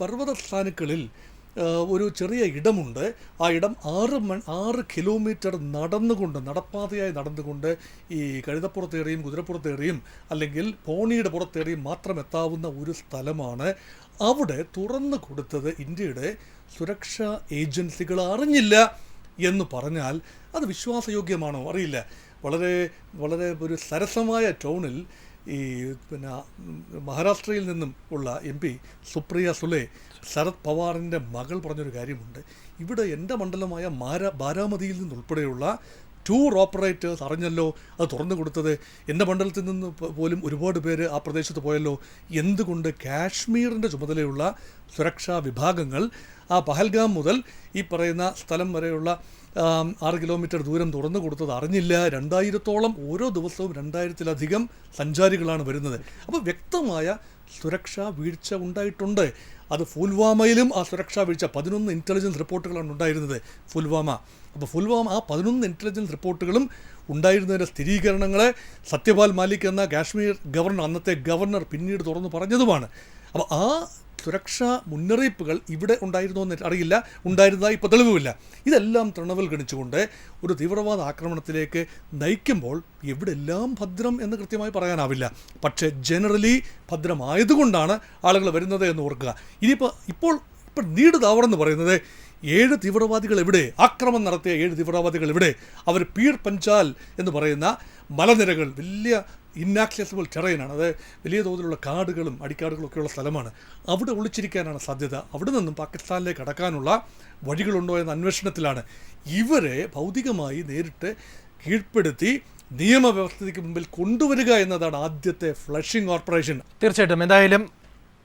പർവതസ്ഥാനുക്കളിൽ ഒരു ചെറിയ ഇടമുണ്ട്. ആ ഇടം ആറ് മൺ ആറ് കിലോമീറ്റർ നടന്നുകൊണ്ട് നടപ്പാതയായി നടന്നുകൊണ്ട് ഈ കഴുതപ്പുറത്തേറിയും കുതിരപ്പുറത്തേറിയും അല്ലെങ്കിൽ പോണിയുടെ പുറത്തേറിയും മാത്രം എത്താവുന്ന ഒരു സ്ഥലമാണ്. അവിടെ തുറന്നു കൊടുത്തത് ഇന്ത്യയുടെ സുരക്ഷാ ഏജൻസികൾ അറിഞ്ഞില്ല. എന്ന് പറഞ്ഞാൽ അത് വിശ്വാസയോഗ്യമാണോ? അറിയില്ല. വളരെ വളരെ ഒരു സരസമായ ടോണിൽ ഈ പിന്നെ മഹാരാഷ്ട്രയിൽ നിന്നും ഉള്ള എം പി സുപ്രിയ സുലെ ശരത് പവാറിന്റെ മകൾ പറഞ്ഞൊരു കാര്യമുണ്ട്. ഇവിടെ എന്റെ മണ്ഡലമായ മാര ബാരാമതിയിൽ നിന്നുൾപ്പെടെയുള്ള ടൂർ ഓപ്പറേറ്റേഴ്സ് അറിഞ്ഞല്ലോ അത് തുറന്നു കൊടുത്തത്. എന്റെ മണ്ഡലത്തിൽ നിന്ന് പോലും ഒരുപാട് പേര് ആ പ്രദേശത്ത് പോയല്ലോ. എന്തുകൊണ്ട് കാശ്മീരിന്റെ ചുമതലയുള്ള സുരക്ഷാ വിഭാഗങ്ങൾ ആ പഹൽഗാം മുതൽ ഈ പറയുന്ന സ്ഥലം വരെയുള്ള ആറ് കിലോമീറ്റർ ദൂരം തുറന്നു കൊടുത്തത് അറിഞ്ഞില്ല. രണ്ടായിരത്തോളം ഓരോ ദിവസവും രണ്ടായിരത്തിലധികം സഞ്ചാരികളാണ് വരുന്നത്. അപ്പോൾ വ്യക്തമായ സുരക്ഷാ വീഴ്ച ഉണ്ടായിട്ടുണ്ട്. അത് ഫുൽവാമയിലും ആ സുരക്ഷാ വീഴ്ച. പതിനൊന്ന് ഇന്റലിജൻസ് റിപ്പോർട്ടുകളാണ് ഉണ്ടായിരുന്നത് ഫുൽവാമ. അപ്പോൾ ഫുൽവാമ ആ പതിനൊന്ന് ഇന്റലിജൻസ് റിപ്പോർട്ടുകളും ഉണ്ടായിരുന്നതിന്റെ സ്ഥിരീകരണങ്ങളെ സത്യപാൽ മാലിക് എന്ന കാശ്മീർ ഗവർണർ അന്നത്തെ ഗവർണർ പിന്നീട് തുറന്നു പറഞ്ഞതുമാണ്. അപ്പോൾ ആ സുരക്ഷാ മുന്നറിയിപ്പുകൾ ഇവിടെ ഉണ്ടായിരുന്നോ എന്ന് അറിയില്ല ഉണ്ടായിരുന്നതായി ഇപ്പോൾ തെളിവുമില്ല. ഇതെല്ലാം തൃണവൽ ഗണിച്ചുകൊണ്ട് ഒരു തീവ്രവാദ ആക്രമണത്തിലേക്ക് നയിക്കുമ്പോൾ എവിടെല്ലാം ഭദ്രം എന്ന് കൃത്യമായി പറയാനാവില്ല. പക്ഷേ ജനറലി ഭദ്രമായതുകൊണ്ടാണ് ആളുകൾ വരുന്നത് എന്ന് ഓർക്കുക. ഇനിയിപ്പോൾ ഇപ്പോൾ ഇപ്പോൾ നീട് താവറെന്ന് പറയുന്നത് ഏഴ് തീവ്രവാദികൾ എവിടെ? ആക്രമണം നടത്തിയ ഏഴ് തീവ്രവാദികൾ എവിടെ? അവർ പീർ പഞ്ചാൽ എന്ന് പറയുന്ന മലനിരകൾ വലിയ ഇന്നാക്സസിബിൾ ടെറൈനാണ്. അത് വലിയ തോതിലുള്ള കാടുകളും അടിക്കാടുകളും ഒക്കെയുള്ള സ്ഥലമാണ്. അവിടെ ഒളിച്ചിരിക്കാനാണ് സാധ്യത. അവിടെ നിന്നും പാകിസ്ഥാനിലേക്ക് അടക്കാനുള്ള വഴികളുണ്ടോ എന്ന അന്വേഷണത്തിലാണ് ഇവരെ ഭൗതികമായി നേരിട്ട് കീഴ്പ്പെടുത്തി നിയമവ്യവസ്ഥയ്ക്ക് മുമ്പിൽ കൊണ്ടുവരിക എന്നതാണ് ആദ്യത്തെ ഫ്ലഷിംഗ് കോർപ്പറേഷൻ തീർച്ചയായിട്ടും. എന്തായാലും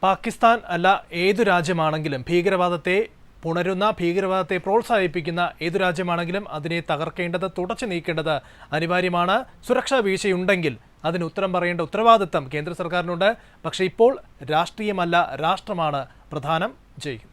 പാകിസ്ഥാൻ അല്ല ഏതു രാജ്യമാണെങ്കിലും ഭീകരവാദത്തെ പുണരുന്ന ഭീകരവാദത്തെ പ്രോത്സാഹിപ്പിക്കുന്ന ഏതു രാജ്യമാണെങ്കിലും അതിനെ തകർക്കേണ്ടത് തുടച്ചു നീക്കേണ്ടത് അനിവാര്യമാണ്. സുരക്ഷാ വീഴ്ചയുണ്ടെങ്കിൽ അതിന് ഉത്തരം പറയേണ്ട ഉത്തരവാദിത്തം കേന്ദ്ര സർക്കാരിനുണ്ട്. പക്ഷേ ഇപ്പോൾ രാഷ്ട്രീയമല്ല രാഷ്ട്രമാണ്. പ്രധാനം ജയിക്കും